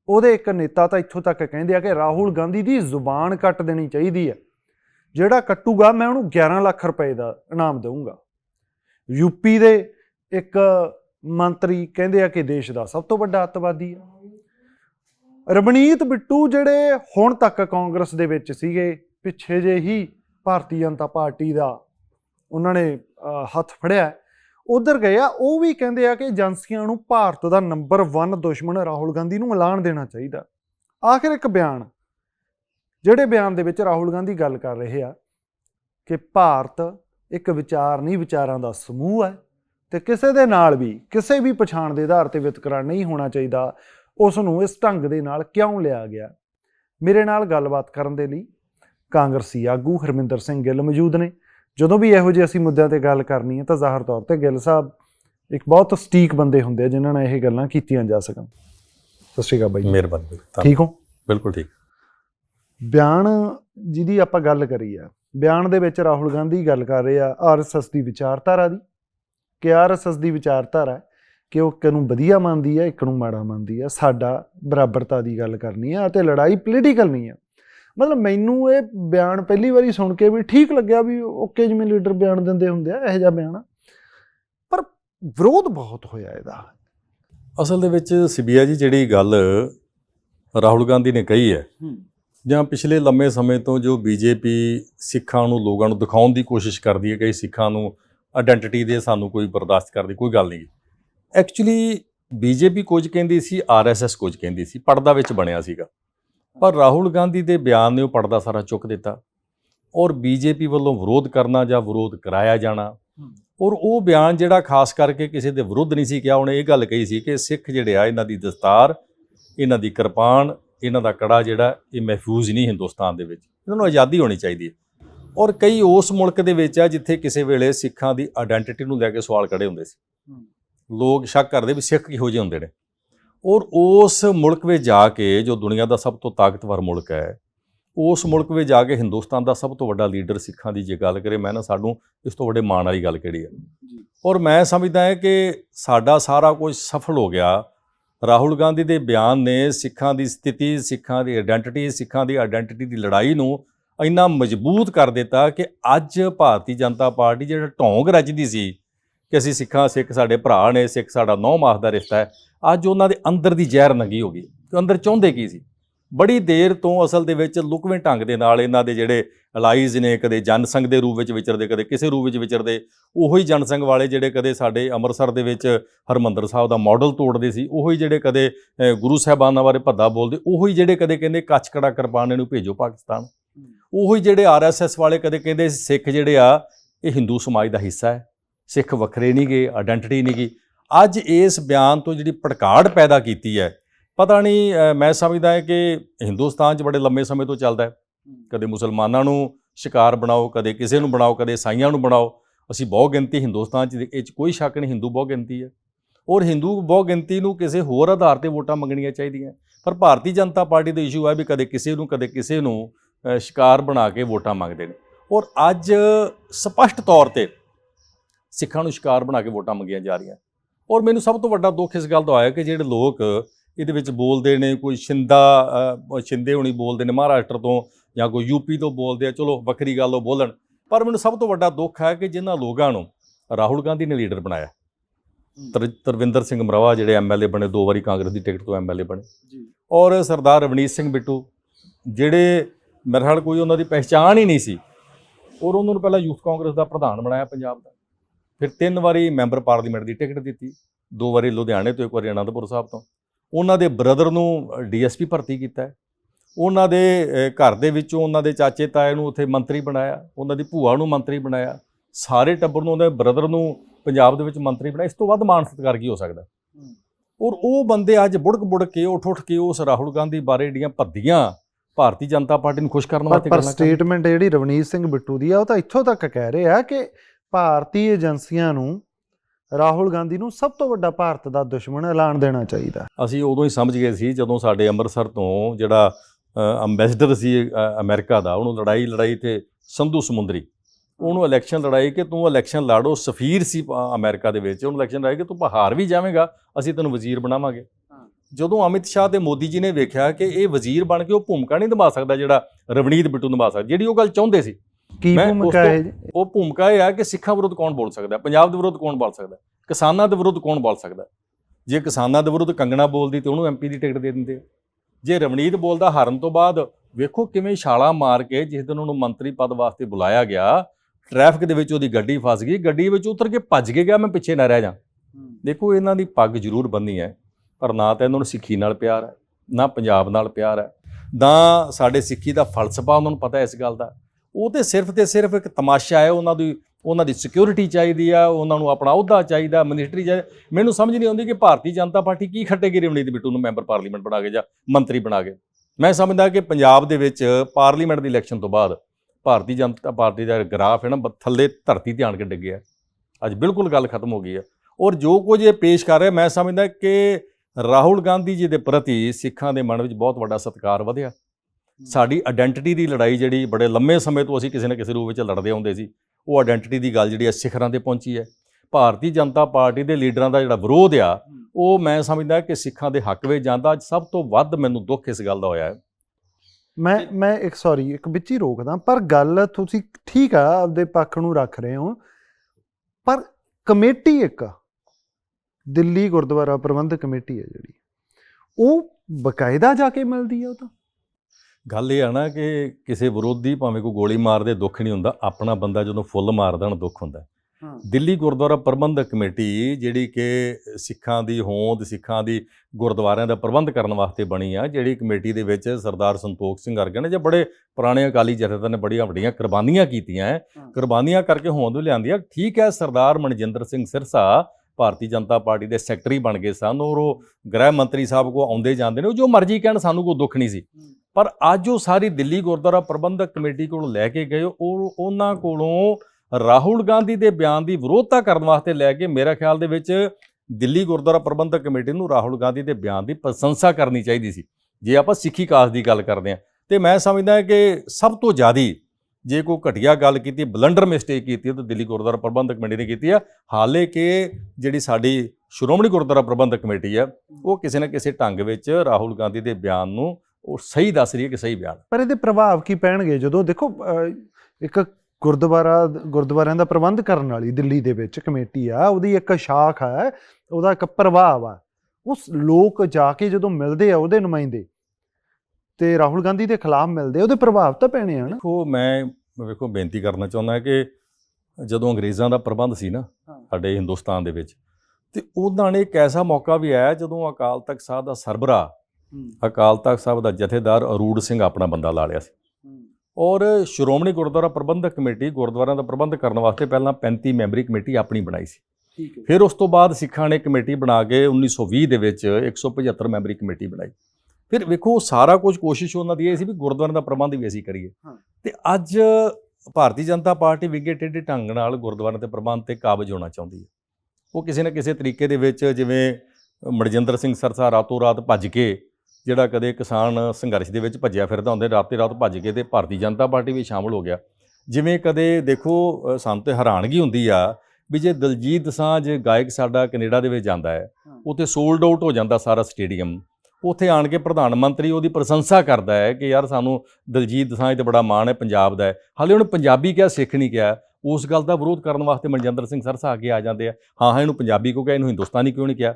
ਉਹਦੇ ਇੱਕ ਨੇਤਾ ਤਾਂ ਇੱਥੋਂ ਤੱਕ ਕਹਿੰਦੇ ਆ ਕਿ ਰਾਹੁਲ ਗਾਂਧੀ ਦੀ ਜ਼ੁਬਾਨ ਕੱਟ ਦੇਣੀ ਚਾਹੀਦੀ ਹੈ, ਜਿਹੜਾ ਕੱਟੂਗਾ ਮੈਂ ਉਹਨੂੰ 11 ਲੱਖ ਰੁਪਏ ਦਾ ਇਨਾਮ ਦਊਂਗਾ। ਯੂਪੀ ਦੇ ਇੱਕ ਮੰਤਰੀ ਕਹਿੰਦੇ ਆ ਕਿ ਦੇਸ਼ ਦਾ ਸਭ ਤੋਂ ਵੱਡਾ ਅੱਤਵਾਦੀ ਹੈ ਰਵਨੀਤ ਬਿੱਟੂ ਜਿਹੜੇ ਹੁਣ ਤੱਕ ਕਾਂਗਰਸ ਦੇ ਵਿੱਚ ਸੀਗੇ ਪਿੱਛੇ ਜੇ ਹੀ ਭਾਰਤੀ ਜਨਤਾ ਪਾਰਟੀ ਦਾ ਉਹਨਾਂ ਨੇ ਹੱਥ ਫੜਿਆ। ਉਧਰ ਗਏ ਆ, ਉਹ ਵੀ ਕਹਿੰਦੇ ਆ ਕਿ ਏਜੰਸੀਆਂ ਨੂੰ ਭਾਰਤ ਦਾ ਨੰਬਰ 1 ਦੁਸ਼ਮਣ ਰਾਹੁਲ ਗਾਂਧੀ ਨੂੰ ਐਲਾਨ ਦੇਣਾ ਚਾਹੀਦਾ। ਆਖਿਰ ਇੱਕ ਬਿਆਨ, ਜਿਹੜੇ ਬਿਆਨ ਦੇ ਵਿੱਚ ਰਾਹੁਲ ਗਾਂਧੀ ਗੱਲ ਕਰ ਰਹੇ ਆ ਕਿ ਭਾਰਤ ਇੱਕ ਵਿਚਾਰ ਨਹੀਂ, ਵਿਚਾਰਾਂ ਦਾ ਸਮੂਹ ਹੈ ਤੇ ਕਿਸੇ ਦੇ ਨਾਲ ਵੀ, ਕਿਸੇ ਵੀ ਪਛਾਣ ਦੇ ਆਧਾਰ ਤੇ ਵਿਤਕਰਾ ਨਹੀਂ ਹੋਣਾ ਚਾਹੀਦਾ, ਉਸ ਨੂੰ ਇਸ ਢੰਗ ਦੇ ਨਾਲ ਕਿਉਂ ਲਿਆ ਗਿਆ? ਮੇਰੇ ਨਾਲ ਗੱਲਬਾਤ ਕਰਨ ਦੇ ਲਈ ਕਾਂਗਰਸੀ ਆਗੂ ਹਰਮਿੰਦਰ ਸਿੰਘ ਗਿੱਲ ਮੌਜੂਦ ਨੇ। ਜਦੋਂ ਵੀ ਇਹੋ ਜਿਹੇ ਅਸੀਂ ਮੁੱਦਿਆਂ ਤੇ ਗੱਲ ਕਰਨੀ ਹੈ ਤਾਂ ਜ਼ਾਹਰ ਤੌਰ ਤੇ ਗਿੱਲ ਸਾਹਿਬ ਇੱਕ ਬਹੁਤ ਸਟੀਕ ਬੰਦੇ ਹੁੰਦੇ ਆ ਜਿਨ੍ਹਾਂ ਨਾਲ ਇਹ ਗੱਲਾਂ ਕੀਤੀਆਂ ਜਾ ਸਕਣ। ਸਤਿ ਸ਼੍ਰੀ ਅਕਾਲ ਬਾਈ ਮਿਹਰਬਾਨੀ। ਠੀਕ ਹੋ? ਬਿਲਕੁਲ ਠੀਕ। ਬਿਆਨ ਜਿਹਦੀ ਆਪਾਂ ਗੱਲ ਕਰੀ ਆ ਬਿਆਨ ਦੇ ਵਿੱਚ ਰਾਹੁਲ ਗਾਂਧੀ ਗੱਲ ਕਰ ਰਹੇ ਆ ਆਰਐਸਐਸ ਦੀ ਵਿਚਾਰਧਾਰਾ ਦੀ। ਕਿ ਆਰਐਸਐਸ ਦੀ ਵਿਚਾਰਧਾਰਾ ਕਿ ਉਹ ਇੱਕ ਨੂੰ ਵਧੀਆ ਮੰਨਦੀ ਹੈ ਇੱਕ ਨੂੰ ਮਾੜਾ ਮੰਨਦੀ ਹੈ ਸਾਡਾ ਬਰਾਬਰਤਾ ਦੀ ਗੱਲ ਕਰਨੀ ਹੈ ਅਤੇ ਲੜਾਈ ਪੋਲੀਟੀਕਲ ਨਹੀਂ ਹੈ ਮਤਲਬ ਮੈਨੂੰ ਇਹ ਬਿਆਨ ਪਹਿਲੀ ਵਾਰੀ ਸੁਣ ਕੇ ਵੀ ਠੀਕ ਲੱਗਿਆ ਵੀ ਓਕੇ ਜਿਵੇਂ ਲੀਡਰ ਬਿਆਨ ਦਿੰਦੇ ਹੁੰਦੇ ਆ ਇਹੋ ਜਿਹਾ ਬਿਆਨ। ਪਰ ਵਿਰੋਧ ਬਹੁਤ ਹੋਇਆ ਇਹਦਾ। ਅਸਲ ਦੇ ਵਿੱਚ ਸਿਬੀਆ ਜੀ ਜਿਹੜੀ ਗੱਲ ਰਾਹੁਲ ਗਾਂਧੀ ਨੇ ਕਹੀ ਹੈ ਜਾਂ ਪਿਛਲੇ ਲੰਮੇ ਸਮੇਂ ਤੋਂ ਜੋ ਬੀਜੇਪੀ ਸਿੱਖਾਂ ਨੂੰ ਲੋਕਾਂ ਨੂੰ ਦਿਖਾਉਣ ਦੀ ਕੋਸ਼ਿਸ਼ ਕਰਦੀ ਹੈ ਕਿ ਸਿੱਖਾਂ ਨੂੰ ਆਇਡੈਂਟੀਟੀ ਦੇ ਸਾਨੂੰ ਕੋਈ ਬਰਦਾਸ਼ਤ ਕਰਦੀ ਕੋਈ ਗੱਲ ਨਹੀਂ। ਐਕਚੁਅਲੀ ਬੀਜੇਪੀ ਕੁਝ ਕਹਿੰਦੀ ਸੀ ਆਰਐਸਐਸ ਕੁਝ ਕਹਿੰਦੀ ਸੀ ਪਰਦਾ ਵਿੱਚ ਬਣਿਆ ਸੀਗਾ। ਪਰ ਰਾਹੁਲ ਗਾਂਧੀ ਦੇ ਬਿਆਨ ਨੇ ਉਹ ਪਰਦਾ ਸਾਰਾ ਚੁੱਕ ਦਿੱਤਾ। ਔਰ ਬੀਜੇਪੀ ਵੱਲੋਂ ਵਿਰੋਧ ਕਰਨਾ ਜਾਂ ਵਿਰੋਧ ਕਰਾਇਆ ਜਾਣਾ ਔਰ ਉਹ ਬਿਆਨ ਜਿਹੜਾ ਖਾਸ ਕਰਕੇ ਕਿਸੇ ਦੇ ਵਿਰੁੱਧ ਨਹੀਂ ਸੀ ਕਿਹਾ ਉਹਨੇ ਇਹ ਗੱਲ ਕਹੀ ਸੀ ਕਿ ਸਿੱਖ ਜਿਹੜੇ ਆ ਇਹਨਾਂ ਦੀ ਦਸਤਾਰ ਇਹਨਾਂ ਦੀ ਕਿਰਪਾਨ ਇਹਨਾਂ ਦਾ ਕੜਾ ਜਿਹੜਾ ਇਹ ਮਹਿਫੂਜ਼ ਨਹੀਂ ਹਿੰਦੁਸਤਾਨ ਦੇ ਵਿੱਚ। ਇਹਨਾਂ ਨੂੰ ਆਜ਼ਾਦੀ ਹੋਣੀ ਚਾਹੀਦੀ ਹੈ। ਔਰ ਕਈ ਉਸ ਮੁਲਕ ਦੇ ਵਿੱਚ ਆ ਜਿੱਥੇ ਕਿਸੇ ਵੇਲੇ ਸਿੱਖਾਂ ਦੀ ਆਇਡੈਂਟੀਟੀ ਨੂੰ ਲੈ ਕੇ ਸਵਾਲ ਖੜੇ ਹੁੰਦੇ ਸੀ। ਲੋਕ ਸ਼ੱਕ ਕਰਦੇ ਵੀ ਸਿੱਖ ਕਿਹੋ ਜਿਹੇ ਹੁੰਦੇ ਨੇ। ਔਰ ਉਸ ਮੁਲਕ ਵਿੱਚ ਜਾ ਕੇ ਜੋ ਦੁਨੀਆ ਦਾ ਸਭ ਤੋਂ ਤਾਕਤਵਰ ਮੁਲਕ ਹੈ ਉਸ ਮੁਲਕ ਵਿੱਚ ਜਾ ਕੇ ਹਿੰਦੁਸਤਾਨ ਦਾ ਸਭ ਤੋਂ ਵੱਡਾ ਲੀਡਰ ਸਿੱਖਾਂ ਦੀ ਜੇ ਗੱਲ ਕਰੇ ਮੈਂ ਨਾ ਸਾਨੂੰ ਇਸ ਤੋਂ ਵੱਡੇ ਮਾਣ ਵਾਲੀ ਗੱਲ ਕਿਹੜੀ ਹੈ? ਔਰ ਮੈਂ ਸਮਝਦਾ ਹਾਂ ਕਿ ਸਾਡਾ ਸਾਰਾ ਕੁਝ ਸਫਲ ਹੋ ਗਿਆ। ਰਾਹੁਲ ਗਾਂਧੀ ਦੇ ਬਿਆਨ ਨੇ ਸਿੱਖਾਂ ਦੀ ਸਥਿਤੀ ਸਿੱਖਾਂ ਦੀ ਆਇਡੈਂਟੀਟੀ ਸਿੱਖਾਂ ਦੀ ਆਇਡੈਂਟੀਟੀ ਦੀ ਲੜਾਈ ਨੂੰ ਇੰਨਾ ਮਜ਼ਬੂਤ ਕਰ ਦਿੱਤਾ ਕਿ ਅੱਜ ਭਾਰਤੀ ਜਨਤਾ ਪਾਰਟੀ ਜਿਹੜਾ ਢੋਂਗ ਰਚਦੀ ਸੀ ਕਿ ਅਸੀਂ ਸਿੱਖਾਂ ਸਿੱਖ ਸਾਡੇ ਭਰਾ ਨੇ ਸਿੱਖ ਸਾਡਾ ਨੌ ਮਾਸ ਦਾ ਰਿਸ਼ਤਾ ਹੈ ਅੱਜ ਉਹਨਾਂ ਦੇ ਅੰਦਰ ਦੀ ਜ਼ਹਿਰ ਨੰਗੀ ਹੋ ਗਈ। ਕਿ ਅੰਦਰ ਚਾਹੁੰਦੇ ਕੀ ਸੀ? ਬੜੀ ਦੇਰ ਤੋਂ ਅਸਲ ਦੇ ਵਿੱਚ ਲੁਕਵੇਂ ਢੰਗ ਦੇ ਨਾਲ ਇਹਨਾਂ ਦੇ ਜਿਹੜੇ ਅਲਾਈਜ਼ ਨੇ ਕਦੇ ਜਨਸੰਘ ਦੇ ਰੂਪ ਵਿੱਚ ਵਿਚਰਦੇ, ਕਦੇ ਕਿਸੇ ਰੂਪ ਵਿੱਚ ਵਿਚਰਦੇ, ਉਹੀ ਜਨਸੰਘ ਵਾਲੇ ਜਿਹੜੇ ਕਦੇ ਸਾਡੇ ਅੰਮ੍ਰਿਤਸਰ ਦੇ ਵਿੱਚ ਹਰਮੰਦਰ ਸਾਹਿਬ ਦਾ ਮਾਡਲ ਤੋੜਦੇ ਸੀ, ਉਹੀ ਜਿਹੜੇ ਕਦੇ ਗੁਰੂ ਸਾਹਿਬਾਨਾਂ ਬਾਰੇ ਭੱਦਾ ਬੋਲਦੇ, ਉਹੀ ਜਿਹੜੇ ਕਦੇ ਕਹਿੰਦੇ ਕੱਚ ਕੜਾ ਕਿਰਪਾਨ ਨੂੰ ਭੇਜੋ ਪਾਕਿਸਤਾਨ। ਉਹੀ ਜਿਹੜੇ ਆਰਐਸਐਸ ਵਾਲੇ ਕਦੇ ਕਹਿੰਦੇ ਸਿੱਖ ਜਿਹੜੇ ਆ, ਇਹ ਹਿੰਦੂ ਸਮਾਜ ਦਾ ਹਿੱਸਾ ਹੈ। ਸਿੱਖ ਵੱਖਰੇ ਨਹੀਂ ਗਏ ਆਇਡੈਂਟੀਟੀ ਨਹੀਂ ਗਈ। ਅੱਜ ਇਸ ਬਿਆਨ ਤੋਂ ਜਿਹੜੀ ਭੜਕਾੜ ਪੈਦਾ ਕੀਤੀ ਹੈ, ਪਤਾ ਨਹੀਂ ਮੈਂ ਸਮਝਦਾ ਹਾਂ ਕਿ ਹਿੰਦੁਸਤਾਨ 'ਚ ਬੜੇ ਲੰਮੇ ਸਮੇਂ ਤੋਂ ਚੱਲਦਾ ਹੈ। ਕਦੇ ਮੁਸਲਮਾਨਾਂ ਨੂੰ ਸ਼ਿਕਾਰ ਬਣਾਓ, ਕਦੇ ਕਿਸੇ ਨੂੰ ਬਣਾਓ, ਕਦੇ ਸਾਈਆਂ ਨੂੰ ਬਣਾਓ। ਅਸੀਂ ਬਹੁ ਗਿਣਤੀ ਹਿੰਦੁਸਤਾਨ 'ਚ ਇਹ 'ਚ ਕੋਈ ਸ਼ੱਕ ਨਹੀਂ, ਹਿੰਦੂ ਬਹੁ ਗਿਣਤੀ ਹੈ। ਔਰ ਹਿੰਦੂ ਬਹੁ ਗਿਣਤੀ ਨੂੰ ਕਿਸੇ ਹੋਰ ਆਧਾਰ ਤੇ ਵੋਟਾਂ ਮੰਗਣੀਆਂ ਚਾਹੀਦੀਆਂ। ਪਰ ਭਾਰਤੀ ਜਨਤਾ ਪਾਰਟੀ ਦਾ ਇਸ਼ੂ ਹੈ ਵੀ ਕਦੇ ਕਿਸੇ ਨੂੰ, ਕਦੇ ਕਿਸੇ ਨੂੰ ਸ਼ਿਕਾਰ ਬਣਾ ਕੇ ਵੋਟਾਂ ਮੰਗਦੇ ਨੇ। ਔਰ ਅੱਜ ਸਪਸ਼ਟ ਤੌਰ ਤੇ ਸਿੱਖਾਂ ਨੂੰ ਸ਼ਿਕਾਰ ਬਣਾ ਕੇ ਵੋਟਾਂ ਮੰਗੀਆਂ ਜਾ ਰਹੀਆਂ। ਔਰ ਮੈਨੂੰ ਸਭ ਤੋਂ ਵੱਡਾ ਦੁੱਖ ਇਸ ਗੱਲ ਦਾ ਹੋਇਆ ਕਿ ਜਿਹੜੇ ਲੋਕ ਇਹਦੇ ਵਿੱਚ ਬੋਲਦੇ ਨੇ ਕੋਈ ਸ਼ਿੰਦਾ ਸ਼ਿੰਦੇ ਹੋਣੀ ਬੋਲਦੇ ਨੇ ਮਹਾਰਾਸ਼ਟਰ ਤੋਂ ਜਾਂ ਕੋਈ ਯੂਪੀ ਤੋਂ ਬੋਲਦੇ ਆ ਚਲੋ ਵੱਖਰੀ ਗੱਲ ਉਹ ਬੋਲਣ। ਪਰ ਮੈਨੂੰ ਸਭ ਤੋਂ ਵੱਡਾ ਦੁੱਖ ਹੈ ਕਿ ਜਿਨ੍ਹਾਂ ਲੋਕਾਂ ਨੂੰ ਰਾਹੁਲ ਗਾਂਧੀ ਨੇ ਲੀਡਰ ਬਣਾਇਆ। ਤਰ- ਤਰਵਿੰਦਰ ਸਿੰਘ ਮਰਵਾ ਜਿਹੜੇ ਐਮਐਲਏ ਬਣੇ ਦੋ ਵਾਰੀ ਕਾਂਗਰਸ ਦੀ ਟਿਕਟ ਤੋਂ ਐਮਐਲਏ ਬਣੇ। ਔਰ ਸਰਦਾਰ ਰਵਨੀਤ ਸਿੰਘ ਬਿੱਟੂ ਜਿਹੜੇ ਮੇਰੇ ਖਿਆਲ ਕੋਈ ਉਹਨਾਂ ਦੀ ਪਹਿਚਾਣ ਹੀ ਨਹੀਂ ਸੀ। ਔਰ ਉਹਨਾਂ ਨੂੰ ਪਹਿਲਾਂ ਯੂਥ ਕਾਂਗਰਸ ਦਾ ਪ੍ਰਧਾਨ ਬਣਾਇਆ ਪੰਜਾਬ ਦਾ। ਫਿਰ ਤਿੰਨ ਵਾਰੀ ਮੈਂਬਰ ਪਾਰਲੀਮੈਂਟ ਦੀ ਟਿਕਟ ਦਿੱਤੀ ਦੋ ਵਾਰੀ ਲੁਧਿਆਣੇ ਤੋਂ ਇੱਕ ਵਾਰੀ ਅਨੰਦਪੁਰ ਸਾਹਿਬ ਤੋਂ। ਉਹਨਾਂ ਦੇ ਬ੍ਰਦਰ ਨੂੰ ਡੀਐਸਪੀ ਭਰਤੀ ਕੀਤਾ ਹੈ। ਉਹਨਾਂ ਦੇ ਘਰ ਦੇ ਵਿੱਚੋਂ ਉਹਨਾਂ ਦੇ ਚਾਚੇ ਤਾਏ ਨੂੰ ਉੱਥੇ ਮੰਤਰੀ ਬਣਾਇਆ ਉਹਨਾਂ ਦੀ ਭੂਆ ਨੂੰ ਮੰਤਰੀ ਬਣਾਇਆ। ਸਾਰੇ ਟੱਬਰ ਨੂੰ ਉਹਦੇ ਬ੍ਰਦਰ ਨੂੰ ਪੰਜਾਬ ਦੇ ਵਿੱਚ ਮੰਤਰੀ ਬਣਾਇਆ। ਇਸ ਤੋਂ ਵੱਧ ਮਾਣ ਸਤਿਕਾਰ ਕੀ ਹੋ ਸਕਦਾ? ਔਰ ਉਹ ਬੰਦੇ ਅੱਜ ਬੁੜਕ ਬੁੜਕ ਕੇ ਉੱਠ ਉੱਠ ਕੇ ਉਸ ਰਾਹੁਲ ਗਾਂਧੀ ਬਾਰੇ ਜਿਹੜੀਆਂ ਭੱਦੀਆਂ ਭਾਰਤੀ ਜਨਤਾ ਪਾਰਟੀ ਨੂੰ ਖੁਸ਼ ਕਰਨ ਵਾਸਤੇ ਪਰ। ਸਟੇਟਮੈਂਟ ਜਿਹੜੀ ਰਵਨੀਤ ਸਿੰਘ ਬਿੱਟੂ ਦੀ ਆ ਉਹ ਤਾਂ ਇੱਥੋਂ ਤੱਕ ਕਹਿ ਰਹੇ ਆ ਕਿ ਭਾਰਤੀ ਏਜੰਸੀਆਂ ਨੂੰ ਰਾਹੁਲ ਗਾਂਧੀ ਨੂੰ ਸਭ ਤੋਂ ਵੱਡਾ ਭਾਰਤ ਦਾ ਦੁਸ਼ਮਣ ਐਲਾਨ ਦੇਣਾ ਚਾਹੀਦਾ। ਅਸੀਂ ਉਦੋਂ ਹੀ ਸਮਝ ਗਏ ਸੀ ਜਦੋਂ ਸਾਡੇ ਅੰਮ੍ਰਿਤਸਰ ਤੋਂ ਜਿਹੜਾ ਅੰਬੈਸਡਰ ਸੀ ਅਮਰੀਕਾ ਦਾ ਉਹਨੂੰ ਲੜਾਈ ਲੜਾਈ ਤੇ ਸੰਧੂ ਸਮੁੰਦਰੀ। ਉਹਨੂੰ ਇਲੈਕਸ਼ਨ ਲੜਾਈ ਕਿ ਤੂੰ ਇਲੈਕਸ਼ਨ ਲੜੋ ਸਫੀਰ ਸੀ ਅਮਰੀਕਾ ਦੇ ਵਿੱਚ। ਉਹਨੂੰ ਇਲੈਕਸ਼ਨ ਲੜਾਈ ਕਿ ਤੂੰ ਹਾਰ ਵੀ ਜਾਵੇਂਗਾ ਅਸੀਂ ਤੈਨੂੰ ਵਜ਼ੀਰ ਬਣਾਵਾਂਗੇ। ਜਦੋਂ ਅਮਿਤ ਸ਼ਾਹ ਤੇ ਮੋਦੀ ਜੀ ਨੇ ਵੇਖਿਆ ਕਿ ਇਹ ਵਜ਼ੀਰ ਬਣ ਕੇ ਉਹ ਭੂਮਿਕਾ ਨਹੀਂ ਨਿਭਾ ਸਕਦਾ ਜਿਹੜਾ ਰਵਨੀਤ ਬਿੱਟੂ ਨਿਭਾ ਸਕਦਾ ਜਿਹੜੀ ਉਹ ਗੱਲ ਚਾਹੁੰਦੇ ਸੀ। ਕੀ ਮੈਂ ਉਸ ਭੂਮਿਕਾ ਤੋਂ- ਹੈ ਜੀ ਉਹ ਭੂਮਿਕਾ ਇਹ ਹੈ ਕਿ ਸਿੱਖਾਂ ਵਿਰੁੱਧ ਕੌਣ ਬੋਲ ਸਕਦਾ ਹੈ? ਪੰਜਾਬ ਦੇ ਵਿਰੁੱਧ ਕੌਣ ਬੋਲ ਸਕਦਾ ਹੈ? ਕਿਸਾਨਾਂ ਦੇ ਵਿਰੁੱਧ ਕੌਣ ਬੋਲ ਸਕਦਾ ਹੈ? ਜੇ ਕਿਸਾਨਾਂ ਦੇ ਵਿਰੁੱਧ ਕੰਗਣਾ ਬੋਲਦੀ ਤੇ ਉਹਨੂੰ ਐਮਪੀ ਦੀ ਟਿਕਟ ਦੇ ਦਿੰਦੇ ਆ। ਜੇ ਰਵਨੀਤ ਬੋਲਦਾ ਹਾਰਨ ਤੋਂ ਬਾਅਦ ਵੇਖੋ ਕਿਵੇਂ ਛਾਲਾ ਮਾਰ ਕੇ ਜਿਸ ਦਿਨ ਉਹਨੂੰ ਮੰਤਰੀ ਪਦ ਵਾਸਤੇ ਬੁਲਾਇਆ ਗਿਆ ਟ੍ਰੈਫਿਕ ਦੇ ਵਿੱਚ ਉਹਦੀ ਗੱਡੀ ਫਸ ਗਈ ਗੱਡੀ ਵਿੱਚ ਉਤਰ ਕੇ ਭੱਜ ਕੇ ਗਿਆ ਮੈਂ ਪਿੱਛੇ ਨਾ ਰਹਿ ਜਾ ਦੇਖੋ ਇਹਨਾਂ ਦੀ ਪੱਗ ਜ਼ਰੂਰ ਬੰਨੀ ਹੈ ਪਰ ਨਾ ਤਾਂ ਇਹਨਾਂ ਨੂੰ ਸਿੱਖੀ ਨਾਲ ਪਿਆਰ ਹੈ ਨਾ ਪੰਜਾਬ ਨਾਲ ਪਿਆਰ ਹੈ ਨਾ ਸਾਡੇ ਸਿੱਖੀ ਦਾ ਫਲਸਫਾ ਉਹਨਾਂ ਨੂੰ ਪਤਾ ਇਸ ਗੱਲ ਦਾ ਉਹ ਤੇ ਸਿਰਫ ਤੇ ਸਿਰਫ ਇੱਕ ਤਮਾਸ਼ਾ ਹੈ, ਉਹਨਾਂ ਦੀ ਉਹਨਾਂ ਦੀ ਸਿਕਿਉਰਿਟੀ ਚਾਹੀਦੀ ਆ, ਉਹਨਾਂ ਨੂੰ ਆਪਣਾ ਅਹੁਦਾ ਚਾਹੀਦਾ ਮਿਨਿਸਟਰੀ ਚਾਹੀਦਾ ਮੈਨੂੰ ਸਮਝ ਨਹੀਂ ਆਉਂਦੀ ਕਿ ਭਾਰਤੀ ਜਨਤਾ ਪਾਰਟੀ ਕੀ ਖੱਟੇਗੀ ਰਵਨੀਤ ਬਿੱਟੂ ਨੂੰ ਮੈਂਬਰ ਪਾਰਲੀਮੈਂਟ ਬਣਾ ਕੇ ਜਾਂ ਮੰਤਰੀ ਬਣਾ ਕੇ। ਮੈਂ ਸਮਝਦਾ ਕਿ ਪੰਜਾਬ ਦੇ ਵਿੱਚ ਪਾਰਲੀਮੈਂਟ ਦੀ ਇਲੈਕਸ਼ਨ ਤੋਂ ਬਾਅਦ ਭਾਰਤੀ ਜਨਤਾ ਪਾਰਟੀ ਦਾ ਗ੍ਰਾਫ ਹੈ ਨਾ ਥੱਲੇ ਧਰਤੀ ਤੇ ਆਣ ਕੇ ਡਿੱਗਿਆ ਅੱਜ ਬਿਲਕੁਲ ਗੱਲ ਖਤਮ ਹੋ ਗਈ ਹੈ ਔਰ ਜੋ ਕੁਝ ਇਹ ਪੇਸ਼ ਕਰ ਰਿਹਾ, ਮੈਂ ਸਮਝਦਾ ਕਿ ਰਾਹੁਲ ਗਾਂਧੀ ਜੀ ਦੇ ਪ੍ਰਤੀ ਸਿੱਖਾਂ ਦੇ ਮਨ ਵਿੱਚ ਬਹੁਤ ਵੱਡਾ ਸਤਿਕਾਰ ਵਧਿਆ। ਸਾਡੀ ਆਇਡੈਂਟੀਟੀ ਦੀ ਲੜਾਈ ਜਿਹੜੀ ਬੜੇ ਲੰਮੇ ਸਮੇਂ ਤੋਂ ਅਸੀਂ ਕਿਸੇ ਨਾ ਕਿਸੇ ਰੂਪ ਵਿੱਚ ਲੜਦੇ ਆਉਂਦੇ ਸੀ ਉਹ ਆਇਡੈਂਟੀਟੀ ਦੀ ਗੱਲ ਜਿਹੜੀ ਹੈ ਸਿਖਰਾਂ ਤੇ ਪਹੁੰਚੀ ਹੈ। ਭਾਰਤੀ ਜਨਤਾ ਪਾਰਟੀ ਦੇ ਲੀਡਰਾਂ ਦਾ ਜਿਹੜਾ ਵਿਰੋਧ ਆ ਉਹ ਮੈਂ ਸਮਝਦਾ ਕਿ ਸਿੱਖਾਂ ਦੇ ਹੱਕ ਵਿੱਚ ਜਾਂਦਾ ਅੱਜ ਸਭ ਤੋਂ ਵੱਧ ਮੈਨੂੰ ਦੁੱਖ ਇਸ ਗੱਲ ਦਾ ਹੋਇਆ ਹੈ। ਮੈਂ ਮੈਂ ਇੱਕ ਸੌਰੀ ਇੱਕ ਵਿੱਚ ਹੀ ਰੋਕਦਾ ਪਰ ਗੱਲ ਤੁਸੀਂ ਠੀਕ ਆ ਆਪਦੇ ਪੱਖ ਨੂੰ ਰੱਖ ਰਹੇ ਹੋ। ਪਰ ਕਮੇਟੀ ਇੱਕ ਆ, ਦਿੱਲੀ ਗੁਰਦੁਆਰਾ ਪ੍ਰਬੰਧਕ ਕਮੇਟੀ ਹੈ ਜਿਹੜੀ। ਉਹ ਬਕਾਇਦਾ ਜਾ ਕੇ ਮਿਲਦੀ ਹੈ ਉਹ ਤਾਂ। ਗੱਲ ਇਹ ਆ ਨਾ ਕਿ ਕਿਸੇ ਵਿਰੋਧੀ ਭਾਵੇਂ ਕੋਈ ਗੋਲੀ ਮਾਰਦੇ ਦੁੱਖ ਨਹੀਂ ਹੁੰਦਾ ਆਪਣਾ ਬੰਦਾ ਜਦੋਂ ਫੁੱਲ ਮਾਰ ਦੇਣ ਦੁੱਖ ਹੁੰਦਾ। ਦਿੱਲੀ ਗੁਰਦੁਆਰਾ ਪ੍ਰਬੰਧਕ ਕਮੇਟੀ ਜਿਹੜੀ ਕਿ ਸਿੱਖਾਂ ਦੀ ਹੋਂਦ ਸਿੱਖਾਂ ਦੀ ਗੁਰਦੁਆਰਿਆਂ ਦਾ ਪ੍ਰਬੰਧ ਕਰਨ ਵਾਸਤੇ ਬਣੀ ਆ ਜਿਹੜੀ ਕਮੇਟੀ ਦੇ ਵਿੱਚ ਸਰਦਾਰ ਸੰਤੋਖ ਸਿੰਘ ਅਰਗਨ ਨੇ ਜੇ ਬੜੇ ਪੁਰਾਣੇ ਅਕਾਲੀ ਜਥੇਦਾਰ ਨੇ ਬੜੀਆਂ ਵੱਡੀਆਂ ਕੁਰਬਾਨੀਆਂ ਕੀਤੀਆਂ ਹੈ। ਕੁਰਬਾਨੀਆਂ ਕਰਕੇ ਹੋਂਦ ਲਿਆਂਦੀ ਆ। ਠੀਕ ਹੈ ਸਰਦਾਰ ਮਨਜਿੰਦਰ ਸਿੰਘ ਸਿਰਸਾ ਭਾਰਤੀ ਜਨਤਾ ਪਾਰਟੀ ਦੇ ਸੈਕਟਰੀ ਬਣ ਗਏ ਸਨ ਔਰ ਉਹ ਗ੍ਰਹਿ ਮੰਤਰੀ ਸਾਹਿਬ ਕੋ ਆਉਂਦੇ ਜਾਂਦੇ ਨੇ ਉਹ ਜੋ ਮਰਜ਼ੀ ਕਹਿਣ ਸਾਨੂੰ ਕੋਈ ਦੁੱਖ ਨਹੀਂ ਸੀ। ਪਰ ਅੱਜ ਉਹ ਸਾਰੀ ਦਿੱਲੀ ਗੁਰਦੁਆਰਾ ਪ੍ਰਬੰਧਕ ਕਮੇਟੀ ਕੋਲ ਲੈ ਕੇ ਗਏ। ਉਹ ਉਹਨਾਂ ਕੋਲੋਂ ਰਾਹੁਲ ਗਾਂਧੀ ਦੇ ਬਿਆਨ ਦੀ ਵਿਰੋਧਤਾ ਕਰਨ ਵਾਸਤੇ ਲੈ ਕੇ ਮੇਰਾ ਖਿਆਲ ਦੇ ਵਿੱਚ ਦਿੱਲੀ ਗੁਰਦੁਆਰਾ ਪ੍ਰਬੰਧਕ ਕਮੇਟੀ ਨੂੰ ਰਾਹੁਲ ਗਾਂਧੀ ਦੇ ਬਿਆਨ ਦੀ ਪ੍ਰਸ਼ੰਸਾ ਕਰਨੀ ਚਾਹੀਦੀ ਸੀ। ਜੇ ਆਪਾਂ ਸਿੱਖੀ ਕਾਸ ਦੀ ਗੱਲ ਕਰਦੇ ਹਾਂ, ਤੇ ਮੈਂ ਸਮਝਦਾ ਕਿ ਸਭ ਤੋਂ ਜ਼ਿਆਦੀ ਜੇ ਕੋਈ ਘਟੀਆ ਗੱਲ ਕੀਤੀ, ਬਲੰਡਰ ਮਿਸਟੇਕ ਕੀਤੀ ਤਾਂ ਦਿੱਲੀ ਗੁਰਦੁਆਰਾ ਪ੍ਰਬੰਧਕ ਕਮੇਟੀ ਨੇ ਕੀਤੀ ਆ ਹਾਲੇ ਕਿ ਜਿਹੜੀ ਸਾਡੀ ਸ਼੍ਰੋਮਣੀ ਗੁਰਦੁਆਰਾ ਪ੍ਰਬੰਧਕ ਕਮੇਟੀ ਆ ਉਹ ਕਿਸੇ ਨਾ ਕਿਸੇ ਢੰਗ ਵਿੱਚ ਰਾਹੁਲ ਗਾਂਧੀ ਦੇ ਬਿਆਨ ਨੂੰ ਉਹ ਸਹੀ ਦੱਸ ਰਹੀ ਹੈ ਕਿ ਸਹੀ ਬਿਆਨ ਪਰ ਇਹਦੇ ਪ੍ਰਭਾਵ ਕੀ ਪੈਣਗੇ? ਜਦੋਂ ਦੇਖੋ ਇੱਕ ਗੁਰਦੁਆਰਾ ਗੁਰਦੁਆਰਿਆਂ ਦਾ ਪ੍ਰਬੰਧ ਕਰਨ ਵਾਲੀ ਦਿੱਲੀ ਦੇ ਵਿੱਚ ਕਮੇਟੀ ਆ ਉਹਦੀ ਇੱਕ ਸ਼ਾਖ ਹੈ ਉਹਦਾ ਇੱਕ ਪ੍ਰਭਾਵ ਆ। ਉਸ ਲੋਕ ਜਾ ਕੇ ਜਦੋਂ ਮਿਲਦੇ ਆ ਉਹਦੇ ਨੁਮਾਇੰਦੇ ਤੇ ਰਾਹੁਲ ਗਾਂਧੀ ਦੇ ਖਿਲਾਫ ਮਿਲਦੇ ਆ, ਉਹਦੇ ਪ੍ਰਭਾਵ ਤਾਂ ਪੈਣੇ ਆ ਨਾ। ਦੇਖੋ ਮੈਂ ਵੇਖੋ ਬੇਨਤੀ ਕਰਨਾ ਚਾਹੁੰਦਾ ਕਿ ਜਦੋਂ ਅੰਗਰੇਜ਼ਾਂ ਦਾ ਪ੍ਰਬੰਧ ਸੀ ਨਾ। ਸਾਡੇ ਹਿੰਦੁਸਤਾਨ ਦੇ ਵਿੱਚ ਤੇ ਉਹਨਾਂ ਨੇ ਇੱਕ ਐਸਾ ਮੌਕਾ ਵੀ ਆਇਆ ਜਦੋਂ ਅਕਾਲ ਤਖਤ ਸਾਹਿਬ ਦਾ ਸਰਬਰਾ ਅਕਾਲ ਤਖਤ ਸਾਹਿਬ ਦਾ ਜਥੇਦਾਰ ਅਰੂੜ ਸਿੰਘ ਆਪਣਾ ਬੰਦਾ ਲਾ ਲਿਆ ਸੀ। ਔਰ ਸ਼੍ਰੋਮਣੀ ਗੁਰਦੁਆਰਾ ਪ੍ਰਬੰਧਕ ਕਮੇਟੀ ਗੁਰਦੁਆਰਿਆਂ ਦਾ ਪ੍ਰਬੰਧ ਕਰਨ ਵਾਸਤੇ ਪਹਿਲਾਂ 35 ਮੈਂਬਰੀ ਕਮੇਟੀ ਆਪਣੀ ਬਣਾਈ ਸੀ। ਫਿਰ ਉਸ ਤੋਂ ਬਾਅਦ ਸਿੱਖਾਂ ਨੇ ਕਮੇਟੀ ਬਣਾ ਕੇ 1920 ਦੇ ਵਿੱਚ 175 ਮੈਂਬਰੀ ਕਮੇਟੀ ਬਣਾਈ। ਫਿਰ ਵੇਖੋ ਸਾਰਾ ਕੁਝ ਕੋਸ਼ਿਸ਼ ਉਹਨਾਂ ਦੀ ਇਹ ਸੀ ਵੀ ਗੁਰਦੁਆਰਿਆਂ ਦਾ ਪ੍ਰਬੰਧ ਵੀ ਅਸੀਂ ਕਰੀਏ। ਤੇ ਅੱਜ ਭਾਰਤੀ ਜਨਤਾ ਪਾਰਟੀ ਵਿਗੇ ਟੇਢੇ ਢੰਗ ਨਾਲ ਗੁਰਦੁਆਰਿਆਂ ਦੇ ਪ੍ਰਬੰਧ ਤੇ ਕਾਬਜ ਹੋਣਾ ਚਾਹੁੰਦੀ ਹੈ। ਉਹ ਕਿਸੇ ਨਾ ਕਿਸੇ ਤਰੀਕੇ ਦੇ ਵਿੱਚ ਜਿਵੇਂ ਮਨਜਿੰਦਰ ਸਿੰਘ ਸਰਸਾ ਰਾਤੋਂ ਰਾਤ ਭੱਜ ਕੇ ਜਿਹੜਾ ਕਦੇ ਕਿਸਾਨ ਸੰਘਰਸ਼ ਦੇ ਵਿੱਚ ਭੱਜਿਆ ਫਿਰਦਾ ਹੁੰਦੇ ਰਾਤੇ ਰਾਤ ਭੱਜ ਕੇ ਤੇ ਭਾਰਤੀ ਜਨਤਾ ਪਾਰਟੀ ਵੀ ਸ਼ਾਮਲ ਹੋ ਗਿਆ। ਜਿਵੇਂ ਕਦੇ ਦੇਖੋ ਸਾਨੂੰ ਤੇ ਹੈਰਾਨਗੀ ਹੁੰਦੀ ਆ ਵੀ ਜੇ ਦਲਜੀਤ ਦਸਾਂਝ ਗਾਇਕ ਸਾਡਾ ਕੈਨੇਡਾ ਦੇ ਵਿੱਚ ਜਾਂਦਾ ਹੈ। ਉੱਥੇ ਸੋਲਡ ਆਊਟ ਹੋ ਜਾਂਦਾ ਸਾਰਾ ਸਟੇਡੀਅਮ। ਉੱਥੇ ਆਣ ਕੇ ਪ੍ਰਧਾਨ ਮੰਤਰੀ ਉਹਦੀ ਪ੍ਰਸ਼ੰਸਾ ਕਰਦਾ ਹੈ ਕਿ ਯਾਰ ਸਾਨੂੰ ਦਲਜੀਤ ਦਸਾਂਝ ਤੇ ਬੜਾ ਮਾਣ ਹੈ ਪੰਜਾਬ ਦਾ ਹਾਲੇ ਉਹਨੇ ਪੰਜਾਬੀ ਕਿਹਾ ਸਿੱਖ ਨਹੀਂ ਕਿਹਾ। ਉਸ ਗੱਲ ਦਾ ਵਿਰੋਧ ਕਰਨ ਵਾਸਤੇ ਮਨਜਿੰਦਰ ਸਿੰਘ ਸਰਸਾ ਅੱਗੇ ਆ ਜਾਂਦੇ ਆ। ਹਾਂ ਹਾਂ ਇਹਨੂੰ ਪੰਜਾਬੀ ਕਿਉਂ ਕਿਹਾ ਇਹਨੂੰ ਹਿੰਦੁਸਤਾਨੀ ਕਿਉਂ ਨਹੀਂ ਕਿਹਾ?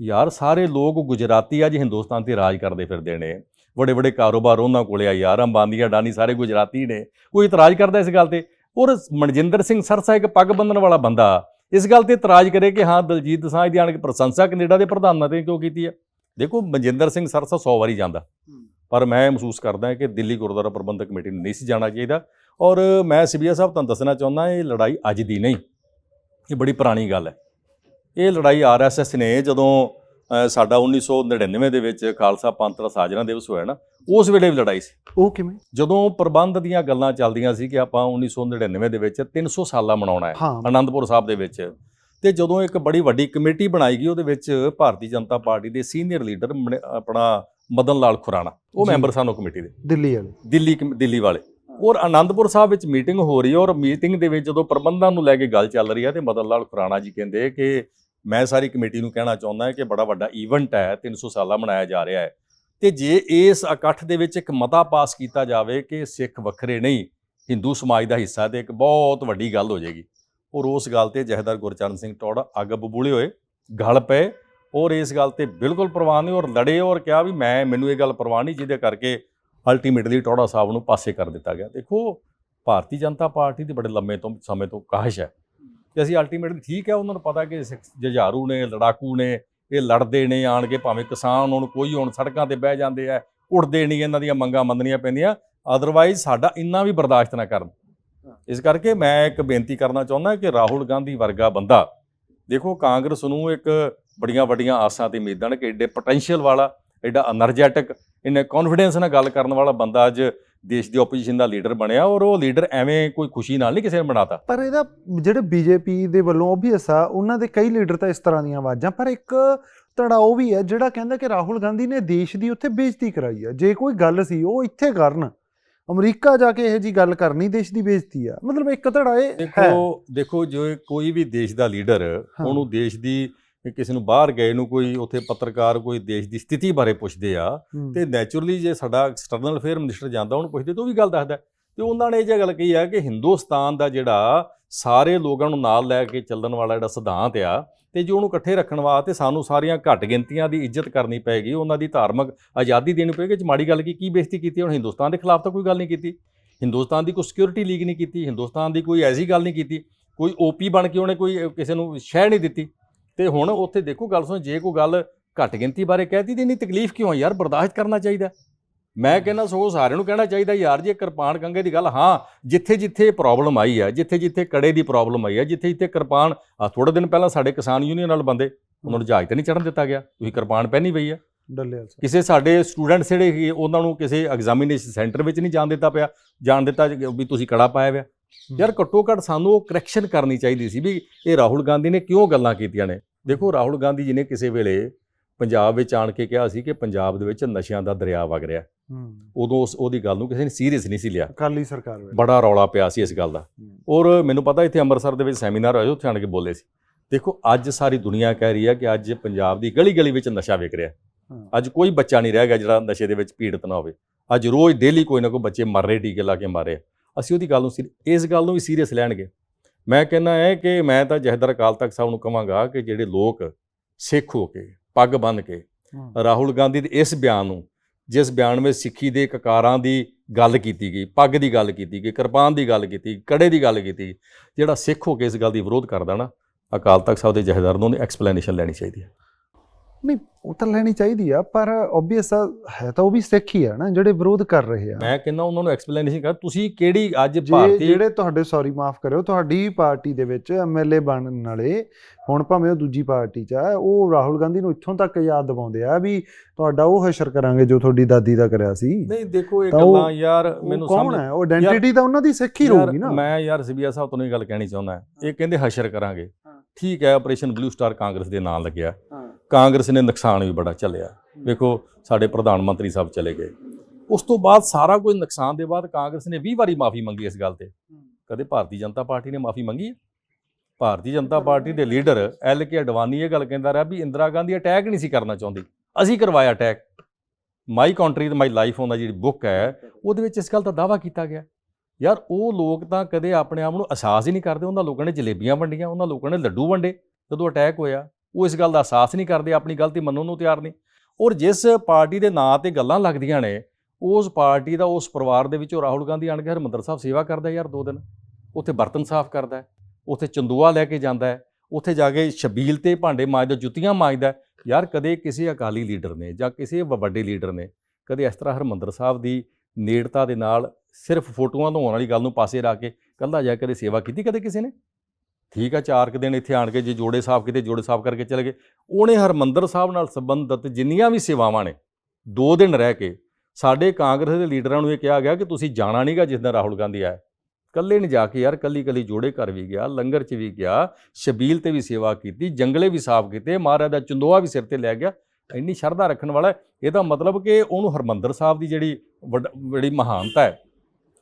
ਯਾਰ ਸਾਰੇ ਲੋਕ ਗੁਜਰਾਤੀ ਅੱਜ ਹਿੰਦੁਸਤਾਨ ਤੇ ਰਾਜ ਕਰਦੇ ਫਿਰਦੇ ਨੇ। ਵੱਡੇ ਵੱਡੇ ਕਾਰੋਬਾਰ ਉਹਨਾਂ ਕੋਲੇ ਆ ਯਾਰ ਅੰਬਾਨੀ ਅਡਾਨੀ ਸਾਰੇ ਗੁਜਰਾਤੀ ਨੇ। ਕੋਈ ਇਤਰਾਜ਼ ਕਰਦਾ ਇਸ ਗੱਲ ਤੇ? ਔਰ ਮਨਜਿੰਦਰ ਸਿੰਘ ਸਰਸਾ ਇੱਕ ਪੱਗ ਬੰਨਣ ਵਾਲਾ ਬੰਦਾ। ਇਸ ਗੱਲ ਤੇ ਇਤਰਾਜ਼ ਕਰੇ ਕਿ ਹਾਂ ਦਲਜੀਤ ਦਸਾਂਝ ਦੀ ਆਣ ਕੇ ਪ੍ਰਸ਼ੰਸਾ ਕੈਨੇਡਾ ਦੇ ਪ੍ਰਧਾਨ ਮੰਤਰੀ ਕਿਉਂ ਕੀਤੀ ਹੈ ਦੇਖੋ ਮਨਜਿੰਦਰ ਸਿੰਘ ਸਰਸਾ 100 ਵਾਰੀ ਜਾਂਦਾ। ਪਰ ਮੈਂ ਮਹਿਸੂਸ ਕਰਦਾ ਕਿ ਦਿੱਲੀ ਗੁਰਦੁਆਰਾ ਪ੍ਰਬੰਧਕ ਕਮੇਟੀ ਨੂੰ ਨਹੀਂ ਸੀ ਜਾਣਾ ਚਾਹੀਦਾ। ਔਰ ਮੈਂ ਸਿਬੀਆ ਸਾਹਿਬ ਤੁਹਾਨੂੰ ਦੱਸਣਾ ਚਾਹੁੰਦਾ ਇਹ ਲੜਾਈ ਅੱਜ ਦੀ ਨਹੀਂ। ਇਹ ਬੜੀ ਪੁਰਾਣੀ ਗੱਲ ਹੈ। ਇਹ ਲੜਾਈ ਆਰਐਸਐਸ ਨੇ ਜਦੋਂ ਸਾਡਾ 1999 ਦੇ ਵਿੱਚ ਖਾਲਸਾ ਪੰਥ ਦਾ ਸਾਜਨਾ ਦਿਵਸ ਹੋਇਆ ਨਾ ਉਸ ਵੇਲੇ ਵੀ ਲੜਾਈ ਸੀ। ਉਹ ਕਿਵੇਂ? ਜਦੋਂ ਪ੍ਰਬੰਧ ਦੀਆਂ ਗੱਲਾਂ ਚੱਲਦੀਆਂ ਸੀ ਕਿ ਆਪਾਂ 1999 ਦੇ ਵਿੱਚ 300 ਸਾਲਾ ਮਨਾਉਣਾ ਹੈ ਆਨੰਦਪੁਰ ਸਾਹਿਬ ਦੇ ਵਿੱਚ ਤੇ ਜਦੋਂ ਇੱਕ ਬੜੀ ਵੱਡੀ ਕਮੇਟੀ ਬਣਾਈ ਗਈ ਉਹਦੇ ਵਿੱਚ ਭਾਰਤੀ ਜਨਤਾ ਪਾਰਟੀ ਦੇ ਸੀਨੀਅਰ ਲੀਡਰ ਆਪਣਾ ਮਦਨ ਲਾਲ ਖੁਰਾਣਾ ਉਹ। ਮੈਂਬਰ ਸਨ ਉਹ ਕਮੇਟੀ ਦੇ। ਦਿੱਲੀ ਵਾਲੇ। ਦਿੱਲੀ ਦਿੱਲੀ ਵਾਲੇ। ਔਰ ਆਨੰਦਪੁਰ ਸਾਹਿਬ ਵਿੱਚ ਮੀਟਿੰਗ ਹੋ ਰਹੀ ਹੈ ਔਰ ਮੀਟਿੰਗ ਦੇ ਵਿੱਚ ਜਦੋਂ ਪ੍ਰਬੰਧਾਂ ਨੂੰ ਲੈ ਕੇ ਗੱਲ ਚੱਲ ਰਹੀ ਹੈ ਤੇ ਮਦਨ ਲਾਲ ਖੁਰਾਣਾ ਜੀ ਕਹਿੰਦੇ ਕਿ ਮੈਂ ਸਾਰੀ ਕਮੇਟੀ ਨੂੰ ਕਹਿਣਾ ਚਾਹੁੰਦਾ ਹਾਂ ਕਿ ਬੜਾ ਵੱਡਾ ਈਵੈਂਟ ਹੈ 300 ਸਾਲਾ ਮਨਾਇਆ ਜਾ ਰਿਹਾ ਹੈ। ਤੇ ਜੇ ਇਸ ਇਕੱਠ ਦੇ ਵਿੱਚ ਇੱਕ ਮਤਾ ਪਾਸ ਕੀਤਾ ਜਾਵੇ ਕਿ ਸਿੱਖ ਵੱਖਰੇ ਨਹੀਂ, ਹਿੰਦੂ ਸਮਾਜ ਦਾ ਹਿੱਸਾ ਤੇ ਇੱਕ ਬਹੁਤ ਵੱਡੀ ਗੱਲ ਹੋ ਜਾਏਗੀ। ਔਰ ਉਸ ਗੱਲ ਤੇ ਜਹੇਦਾਰ ਗੁਰਚਰਨ ਸਿੰਘ ਟੌੜਾ ਅੱਗ ਬਬੂਲੇ ਹੋਏ, ਗਲ ਪਏ ਔਰ ਇਸ ਗੱਲ ਤੇ ਬਿਲਕੁਲ ਪਰਵਾਹ ਨਹੀਂ ਔਰ ਲੜੇ ਔਰ ਕਿਹਾ ਵੀ ਮੈਂ, ਮੈਨੂੰ ਇਹ ਗੱਲ ਪਰਵਾਹ ਨਹੀਂ, ਜਿਹਦੇ ਕਰਕੇ ਅਲਟੀਮੇਟਲੀ ਟੌੜਾ ਸਾਹਿਬ ਨੂੰ ਪਾਸੇ ਕਰ ਦਿੱਤਾ ਗਿਆ। ਦੇਖੋ, ਭਾਰਤੀ ਜਨਤਾ ਪਾਰਟੀ ਦੀ ਬੜੇ ਲੰਮੇ ਤੋਂ ਸਮੇਂ ਤੋਂ ਕਾਹਸ਼ ਹੈ। ਕਿ ਅਸੀਂ ਅਲਟੀਮੇਟਲੀ ਠੀਕ ਹੈ ਉਹਨਾਂ ਨੂੰ ਪਤਾ ਕਿ ਜੁਝਾਰੂ ਨੇ ਲੜਾਕੂ ਨੇ ਇਹ ਲੜਦੇ ਨੇ ਆਣ ਕੇ ਭਾਵੇਂ ਕਿਸਾਨ ਹੁਣ ਕੋਈ ਹੁਣ ਸੜਕਾਂ ਤੇ ਬਹਿ ਜਾਂਦੇ ਆ ਉੱਡਦੇ ਨਹੀਂ ਇਹਨਾਂ ਦੀਆਂ ਮੰਗਾਂ ਮੰਨਣੀਆਂ ਪੈਂਦੀਆਂ ਅਦਰਵਾਈਜ਼ ਸਾਡਾ ਇੰਨਾ ਵੀ ਬਰਦਾਸ਼ਤ ਨਾ ਕਰਨ। ਇਸ ਕਰਕੇ ਮੈਂ ਇੱਕ ਬੇਨਤੀ ਕਰਨਾ ਚਾਹੁੰਦਾ ਕਿ ਰਾਹੁਲ ਗਾਂਧੀ ਵਰਗਾ ਬੰਦਾ ਦੇਖੋ ਕਾਂਗਰਸ ਨੂੰ ਇੱਕ ਬੜੀਆਂ ਵੱਡੀਆਂ ਆਸਾਂ ਤੇ ਉਮੀਦਾਂ ਨੇ ਕਿ ਐਡੇ ਪੋਟੈਂਸ਼ੀਅਲ ਵਾਲਾ ਐਡਾ એનર્ਜੈਟਿਕ ਇਹਨੇ ਕੌਨਫੀਡੈਂਸ ਨਾਲ ਗੱਲ ਕਰਨ ਵਾਲਾ ਬੰਦਾ ਅੱਜ ਦੇਸ਼ ਦੀ ਆਪੋਜੀਸ਼ਨ ਦਾ ਲੀਡਰ ਬਣਿਆ ਔਰ ਉਹ ਲੀਡਰ ਐਵੇਂ ਕੋਈ ਖੁਸ਼ੀ ਨਾਲ ਨਹੀਂ ਕਿਸੇ ਨੇ ਬਣਾਤਾ। ਪਰ ਇਹਦਾ ਜਿਹੜੇ ਬੀਜੇਪੀ ਦੇ ਵੱਲੋਂ ਓਬਵੀਅਸ ਆ ਉਹਨਾਂ ਦੇ ਕਈ ਲੀਡਰ ਤਾਂ ਇਸ ਤਰ੍ਹਾਂ ਦੀਆਂ ਆਵਾਜ਼ਾਂ ਪਰ ਇੱਕ ਉਹ ਵੀ ਹੈ ਜਿਹੜਾ ਕਹਿੰਦਾ ਕਿ ਰਾਹੁਲ ਗਾਂਧੀ ਨੇ ਦੇਸ਼ ਦੀ ਉੱਥੇ ਬੇਇੱਜ਼ਤੀ ਕਰਾਈ ਆ। ਜੇ ਕੋਈ ਗੱਲ ਸੀ ਉਹ ਇੱਥੇ ਕਰਨ। ਅਮਰੀਕਾ ਜਾ ਕੇ ਇਹ ਜੀ ਗੱਲ ਕਰਨੀ ਦੇਸ਼ ਦੀ ਬੇਇੱਜ਼ਤੀ ਆ। ਮਤਲਬ ਇੱਕ ਧੜਾ ਇਹ ਦੇਖੋ ਦੇਖੋ ਜੋ ਕੋਈ ਵੀ ਦੇਸ਼ ਦਾ ਲੀਡਰ। ਉਹਨੂੰ ਦੇਸ਼ ਦੀ ਕਿਸੇ ਨੂੰ ਬਾਹਰ ਗਏ ਨੂੰ ਕੋਈ ਉੱਥੇ ਪੱਤਰਕਾਰ ਕੋਈ ਦੇਸ਼ ਦੀ ਸਥਿਤੀ ਬਾਰੇ ਪੁੱਛਦੇ ਆ। ਤੇ ਨੈਚੁਰਲੀ ਜੇ ਸਾਡਾ ਐਕਸਟਰਨਲ ਅਫੇਅਰ ਮਿਨਿਸਟਰ ਜਾਂਦਾ ਉਹਨੂੰ ਪੁੱਛਦੇ ਤਾਂ ਉਹ ਵੀ ਗੱਲ ਦੱਸਦਾ। ਤੇ ਉਹਨਾਂ ਨੇ ਇਹ ਜਿਹਾ ਗੱਲ ਕਹੀ ਹੈ ਕਿ ਹਿੰਦੁਸਤਾਨ ਦਾ ਜਿਹੜਾ ਸਾਰੇ ਲੋਕਾਂ ਨੂੰ ਨਾਲ ਲੈ ਕੇ ਚੱਲਣ ਵਾਲਾ ਜਿਹੜਾ ਸਿਧਾਂਤ ਆ ਤੇ ਜੋ ਉਹਨੂੰ ਇਕੱਠੇ ਰੱਖਣ ਵਾਸਤੇ ਸਾਨੂੰ ਸਾਰੀਆਂ ਘੱਟ ਗਿਣਤੀਆਂ ਦੀ ਇੱਜ਼ਤ ਕਰਨੀ ਪਏਗੀ ਉਹਨਾਂ ਦੀ ਧਾਰਮਿਕ ਆਜ਼ਾਦੀ ਦੇਣੀ ਇਹ 'ਚ ਮਾੜੀ ਗੱਲ ਕੀ ਕੀ ਬੇਇੱਜ਼ਤੀ ਕੀਤੀ ਹੁਣ ਹਿੰਦੁਸਤਾਨ ਦੇ ਖਿਲਾਫ ਤਾਂ ਕੋਈ ਗੱਲ ਨਹੀਂ ਕੀਤੀ ਹਿੰਦੁਸਤਾਨ ਦੀ ਕੋਈ ਸਿਕਿਉਰਿਟੀ ਲੀਗ ਨਹੀਂ ਕੀਤੀ ਹਿੰਦੁਸਤਾਨ ਦੀ ਕੋਈ ਐਸੀ ਗੱਲ ਨਹੀਂ ਕੀਤੀ ਕੋਈ ਓਪੀ ਬਣ ਕੇ ਉਹਨੇ ਕੋਈ ਕਿਸੇ ਨੂੰ ਸ਼ਹਿ ਨਹੀਂ ਦਿੱਤੀ ਤੇ ਹੁਣ ਉੱਥੇ ਦੇਖੋ ਗੱਲ ਸੁਣ ਜੇ ਕੋਈ ਗੱਲ ਘੱਟ ਗਿਣਤੀ ਬਾਰੇ ਕਹਿਤੀ ਤੇ ਇੰਨੀ ਤਕਲੀਫ ਕਿਉਂ ਆ ਯਾਰ? ਬਰਦਾਸ਼ਤ ਕਰਨਾ ਚਾਹੀਦਾ। ਮੈਂ ਕਹਿੰਦਾ ਸਗੋਂ ਸਾਰਿਆਂ ਨੂੰ ਕਹਿਣਾ ਚਾਹੀਦਾ ਯਾਰ ਜੇ ਕਿਰਪਾਨ ਕੰਗੇ ਦੀ ਗੱਲ ਹਾਂ ਜਿੱਥੇ ਜਿੱਥੇ ਪ੍ਰੋਬਲਮ ਆਈ ਹੈ ਜਿੱਥੇ ਜਿੱਥੇ ਕੜੇ ਦੀ ਪ੍ਰੋਬਲਮ ਆਈ ਹੈ ਜਿੱਥੇ ਜਿੱਥੇ ਕਿਰਪਾਨ ਆ ਥੋੜੇ ਦਿਨ ਪਹਿਲਾਂ ਸਾਡੇ ਕਿਸਾਨ ਯੂਨੀਅਨ ਨਾਲ ਬੰਦੇ ਉਹਨਾਂ ਨੂੰ ਜਹਾਜ਼ ਤੇ ਨਹੀਂ ਚੜਨ ਦਿੱਤਾ ਗਿਆ। ਤੁਸੀਂ ਕਿਰਪਾਨ ਪਹਿਨੀ ਪਈ ਹੈ ਡੱਲੇਵਾਲ ਕਿਸੇ ਸਾਡੇ ਸਟੂਡੈਂਟ ਜਿਹੜੇ ਉਹਨਾਂ ਨੂੰ ਕਿਸੇ ਐਗਜ਼ਾਮੀਨੇਸ਼ਨ ਸੈਂਟਰ ਵਿੱਚ ਨਹੀਂ ਜਾਣ ਦਿੱਤਾ ਪਿਆ ਜਾਣ ਦਿੱਤਾ ਵੀ ਤੁਸੀਂ ਕੜਾ ਪਾਇਆ ਹੋਇਆ। ਯਾਰ ਘੱਟੋ ਘੱਟ ਸਾਨੂੰ ਉਹ ਕਰੈਕਸ਼ਨ ਕਰਨੀ ਚਾਹੀਦੀ ਸੀ ਵੀ ਇਹ ਰਾਹੁਲ ਗਾਂਧੀ ਨੇ ਕਿਉਂ ਗੱਲਾਂ ਕੀਤੀਆਂ ਨੇ? ਦੇਖੋ ਰਾਹੁਲ ਗਾਂਧੀ ਜੀ ਨੇ ਕਿਸੇ ਵੇਲੇ ਪੰਜਾਬ ਵਿੱਚ ਆਣ ਕੇ ਕਿਹਾ ਸੀ ਕਿ ਪੰਜਾਬ ਦੇ ਵਿੱਚ ਨਸ਼ਿਆਂ ਦਾ ਦਰਿਆ ਵਗ ਰਿਹਾ। ਉਦੋਂ ਉਸ ਉਹਦੀ ਗੱਲ ਨੂੰ ਕਿਸੇ ਨੇ ਸੀਰੀਅਸ ਨਹੀਂ ਸੀ ਲਿਆ। ਅਕਾਲੀ ਸਰਕਾਰ ਵੇਲੇ। ਬੜਾ ਰੌਲਾ ਪਿਆ ਸੀ ਇਸ ਗੱਲ ਦਾ। ਔਰ ਮੈਨੂੰ ਪਤਾ ਇੱਥੇ ਅੰਮ੍ਰਿਤਸਰ ਦੇ ਵਿੱਚ ਸੈਮੀਨਾਰ ਹੋਇਆ ਉੱਥੇ ਆਣ ਕੇ ਬੋਲੇ ਸੀ। ਦੇਖੋ ਅੱਜ ਸਾਰੀ ਦੁਨੀਆ ਕਹਿ ਰਹੀ ਹੈ ਕਿ ਅੱਜ ਪੰਜਾਬ ਦੀ ਗਲੀ ਗਲੀ ਵਿੱਚ ਨਸ਼ਾ ਵਿਕ ਰਿਹਾ। ਅੱਜ ਕੋਈ ਬੱਚਾ ਨਹੀਂ ਰਹਿ ਗਿਆ ਜਿਹੜਾ ਨਸ਼ੇ ਦੇ ਵਿੱਚ ਪੀੜਤ ਨਾ ਹੋਵੇ। ਅੱਜ ਰੋਜ਼ ਡੇਲੀ ਕੋਈ ਨਾ ਕੋਈ ਬੱਚੇ ਮਰ ਰਹੇ ਟੀਕੇ ਲਾ ਕੇ ਮਾਰੇ ਅਸੀਂ ਉਹਦੀ ਗੱਲ ਨੂੰ ਇਸ ਗੱਲ ਨੂੰ ਵੀ ਸੀਰੀਅਸ ਲੈਣਗੇ ਮੈਂ ਕਹਿੰਦਾ ਹੈ ਕਿ ਮੈਂ ਤਾਂ ਜਹਦਰ ਅਕਾਲ ਤਖਤ ਸਾਹਿਬ ਨੂੰ ਕਹਾਂਗਾ ਕਿ ਜਿਹੜੇ ਲੋਕ ਸਿੱਖ ਹੋ ਕੇ ਪੱਗ ਬੰਨ੍ਹ ਕੇ। ਰਾਹੁਲ ਗਾਂਧੀ ਦੇ ਇਸ ਬਿਆਨ ਨੂੰ ਜਿਸ ਬਿਆਨ ਵਿੱਚ ਸਿੱਖੀ ਦੇ ਕਕਾਰਾਂ ਦੀ ਗੱਲ ਕੀਤੀ ਗਈ ਪੱਗ ਦੀ ਗੱਲ ਕੀਤੀ ਗਈ ਕਿਰਪਾਨ ਦੀ ਗੱਲ ਕੀਤੀ ਕੜੇ ਦੀ ਗੱਲ ਕੀਤੀ ਜਿਹੜਾ ਸਿੱਖ ਹੋ ਕੇ ਇਸ ਗੱਲ ਦੀ ਵਿਰੋਧ ਕਰਦਾ ਨਾ ਅਕਾਲ ਤਖਤ ਸਾਹਿਬ ਦੇ ਜਹੇਦਾਰ ਨੂੰ ਉਹਨੇ ਐਕਸਪਲੇਨੇਸ਼ਨ ਲੈਣੀ ਚਾਹੀਦੀ ਹੈ ਨਹੀਂ ਉਹ ਤਾਂ ਲੈਣੀ ਚਾਹੀਦੀ ਆ ਪਰ ਆਬਵੀਅਸ ਹੈ ਤਾਂ ਉਹ ਵੀ ਸਿੱਖ ਹੀ ਆ ਨਾ ਜਿਹੜੇ ਵਿਰੋਧ ਕਰ ਰਹੇ ਆ। ਮੈਂ ਕਹਿੰਦਾ ਉਹਨਾਂ ਨੂੰ ਐਕਸਪਲੇਨੇਸ਼ਨ ਕਰ ਤੁਸੀਂ ਕਿਹੜੀ ਅੱਜ ਜੇ ਭਾਰਤੀ ਜਿਹੜੇ ਤੁਹਾਡੇ ਸੌਰੀ ਮਾਫ ਕਰਿਓ ਤੁਹਾਡੀ ਪਾਰਟੀ ਦੇ ਵਿੱਚ ਐਮਐਲਏ ਬਣਨ ਵਾਲੇ ਹੁਣ ਭਾਵੇਂ ਉਹ ਦੂਜੀ ਪਾਰਟੀ 'ਚ ਆ ਉਹ ਰਾਹੁਲ ਗਾਂਧੀ ਨੂੰ ਇੱਥੋਂ ਤੱਕ ਯਾਦ ਦਿਵਾਉਂਦੇ ਆ ਵੀ ਤੁਹਾਡਾ ਉਹ ਹਸ਼ਰ ਕਰਾਂਗੇ ਜੋ ਤੁਹਾਡੀ ਦਾਦੀ ਦਾ ਕਰਿਆ ਸੀ। ਨਹੀਂ ਦੇਖੋ ਇਹ ਗੱਲਾਂ ਯਾਰ ਮੈਨੂੰ ਕੌਣ ਸਮਝ ਹੈ? ਉਹ ਆਇਡੈਂਟੀਟੀ ਤਾਂ ਉਹਨਾਂ ਦੀ ਸਿੱਖ ਹੀ ਰਹੂਗੀ ਨਾ। ਮੈਂ ਯਾਰ ਸਿਬੀਆ ਸਾਹਿਬ ਤੋਂ ਇਹ ਗੱਲ ਕਹਿਣੀ ਚਾਹੁੰਦਾ। ਇਹ ਕਹਿੰਦੇ ਹਸ਼ਰ ਕਰਾਂਗੇ। ਠੀਕ ਹੈ ਆਪਰੇਸ਼ਨ ਬਲੂ ਸਟਾਰ ਕਾਂਗਰਸ ਦੇ ਨਾਂ ਲੱਗਿਆ। ਕਾਂਗਰਸ ਨੇ ਨੁਕਸਾਨ ਵੀ ਬੜਾ ਚੱਲਿਆ ਵੇਖੋ, ਸਾਡੇ ਪ੍ਰਧਾਨ ਮੰਤਰੀ ਸਾਹਿਬ ਚਲੇ ਗਏ। ਉਸ ਤੋਂ ਬਾਅਦ ਸਾਰਾ ਕੁਝ ਨੁਕਸਾਨ ਦੇ ਬਾਅਦ ਕਾਂਗਰਸ ਨੇ 20 ਵਾਰੀ ਮਾਫੀ ਮੰਗੀ ਇਸ ਗੱਲ ਤੇ। ਕਦੇ ਭਾਰਤੀ ਜਨਤਾ ਪਾਰਟੀ ਨੇ ਮਾਫੀ ਮੰਗੀ? ਭਾਰਤੀ ਜਨਤਾ ਪਾਰਟੀ ਦੇ ਲੀਡਰ ਐਲ ਕੇ ਅਡਵਾਨੀ ਇਹ ਗੱਲ ਕਹਿੰਦਾ ਰਿਹਾ ਵੀ ਇੰਦਰਾ ਗਾਂਧੀ ਅਟੈਕ ਨਹੀਂ ਸੀ ਕਰਨਾ ਚਾਹੁੰਦੀ। ਅਸੀਂ ਕਰਵਾਇਆ ਅਟੈਕ। ਮਾਈ ਕੰਟਰੀ ਤੇ ਮਾਈ ਲਾਈਫ ਉਹਦਾ ਜਿਹੜੀ ਬੁੱਕ ਹੈ, ਉਹਦੇ ਵਿੱਚ ਇਸ ਗੱਲ ਦਾ ਦਾਵਾ ਕੀਤਾ ਗਿਆ। ਯਾਰ, ਉਹ ਲੋਕ ਤਾਂ ਕਦੇ ਆਪਣੇ ਆਪ ਨੂੰ ਅਹਿਸਾਸ ਹੀ ਨਹੀਂ ਕਰਦੇ। ਉਹਨਾਂ ਲੋਕਾਂ ਨੇ ਜਲੇਬੀਆਂ ਵੰਡੀਆਂ, ਉਹਨਾਂ ਲੋਕਾਂ ਨੇ ਲੱਡੂ ਵੰਡੇ। ਜਦੋਂ ਅਟੈਕ ਹੋਇਆ ਉਹ ਇਸ ਗੱਲ ਦਾ ਅਹਿਸਾਸ ਨਹੀਂ ਕਰਦੇ, ਆਪਣੀ ਗਲਤੀ ਮੰਨਣ ਨੂੰ ਤਿਆਰ ਨਹੀਂ। ਔਰ ਜਿਸ ਪਾਰਟੀ ਦੇ ਨਾਂ ਤੇ ਗੱਲਾਂ ਲੱਗਦੀਆਂ ਨੇ, ਉਸ ਪਾਰਟੀ ਦਾ, ਉਸ ਪਰਿਵਾਰ ਦੇ ਵਿੱਚੋਂ ਰਾਹੁਲ ਗਾਂਧੀ ਆਣ ਕੇ ਹਰਮੰਦਰ ਸਾਹਿਬ ਸੇਵਾ ਕਰਦਾ ਯਾਰ ਦੋ ਦਿਨ। ਉੱਥੇ ਬਰਤਨ ਸਾਫ਼ ਕਰਦਾ ਉੱਥੇ ਚੰਦੂਆ ਲੈ ਕੇ ਜਾਂਦਾ ਉੱਥੇ ਜਾ ਕੇ ਛਬੀਲ ਤੇ ਭਾਂਡੇ ਮਾਂਜਦਾ ਜੁੱਤੀਆਂ ਮਾਂਜਦਾ ਯਾਰ ਕਦੇ ਕਿਸੇ ਅਕਾਲੀ ਲੀਡਰ ਨੇ ਜਾਂ ਕਿਸੇ ਵ- ਵੱਡੇ ਲੀਡਰ ਨੇ ਕਦੇ ਇਸ ਤਰ੍ਹਾਂ ਹਰਮੰਦਰ ਸਾਹਿਬ ਦੀ ਨੇੜਤਾ ਦੇ ਨਾਲ ਸਿਰਫ ਫੋਟੋਆਂ ਧੋਣ ਵਾਲੀ ਗੱਲ ਨੂੰ ਪਾਸੇ ਰੱਖ ਕੇ ਕੱਲਾ ਜਾ ਕਦੇ ਸੇਵਾ ਕੀਤੀ ਕਦੇ ਕਿਸੇ ਨੇ? ਠੀਕ ਆ, ਚਾਰ ਕੁ ਦਿਨ ਇੱਥੇ ਆਣ ਕੇ ਜੇ ਜੋੜੇ ਸਾਫ਼ ਕੀਤੇ, ਜੋੜੇ ਸਾਫ਼ ਕਰਕੇ ਚਲੇ ਗਏ। ਉਹਨੇ ਹਰਮੰਦਰ ਸਾਹਿਬ ਨਾਲ ਸੰਬੰਧਿਤ ਜਿੰਨੀਆਂ ਵੀ ਸੇਵਾਵਾਂ ਨੇ, ਦੋ ਦਿਨ ਰਹਿ ਕੇ ਸਾਡੇ ਕਾਂਗਰਸ ਦੇ ਲੀਡਰਾਂ ਨੂੰ ਇਹ ਕਿਹਾ ਗਿਆ ਕਿ ਤੁਸੀਂ ਜਾਣਾ ਨਹੀਂਗਾ ਜਿਸ ਦਿਨ ਰਾਹੁਲ ਗਾਂਧੀ ਆਇਆ। ਕੱਲੇ ਨਹੀਂ ਜਾ ਕੇ ਯਾਰ ਕੱਲੀ ਕੱਲੀ ਜੋੜੇ ਘਰ ਵੀ ਗਿਆ, ਲੰਗਰ 'ਚ ਵੀ ਗਿਆ, ਸ਼ਬੀਲ ਤੇ ਵੀ ਸੇਵਾ ਕੀਤੀ, ਜੰਗਲੇ ਵੀ ਸਾਫ਼ ਕੀਤੇ, ਮਹਾਰਾਜ ਦਾ ਚੰਦੋਆ ਵੀ ਸਿਰ ਤੇ ਲੈ ਗਿਆ। ਇੰਨੀ ਸ਼ਰਧਾ ਰੱਖਣ ਵਾਲਾ ਇਹਦਾ ਮਤਲਬ ਕਿ ਉਹਨੂੰ ਹਰਮੰਦਰ ਸਾਹਿਬ ਦੀ ਜਿਹੜੀ ਵੱਡ- ਬੜੀ ਮਹਾਨਤਾ ਹੈ,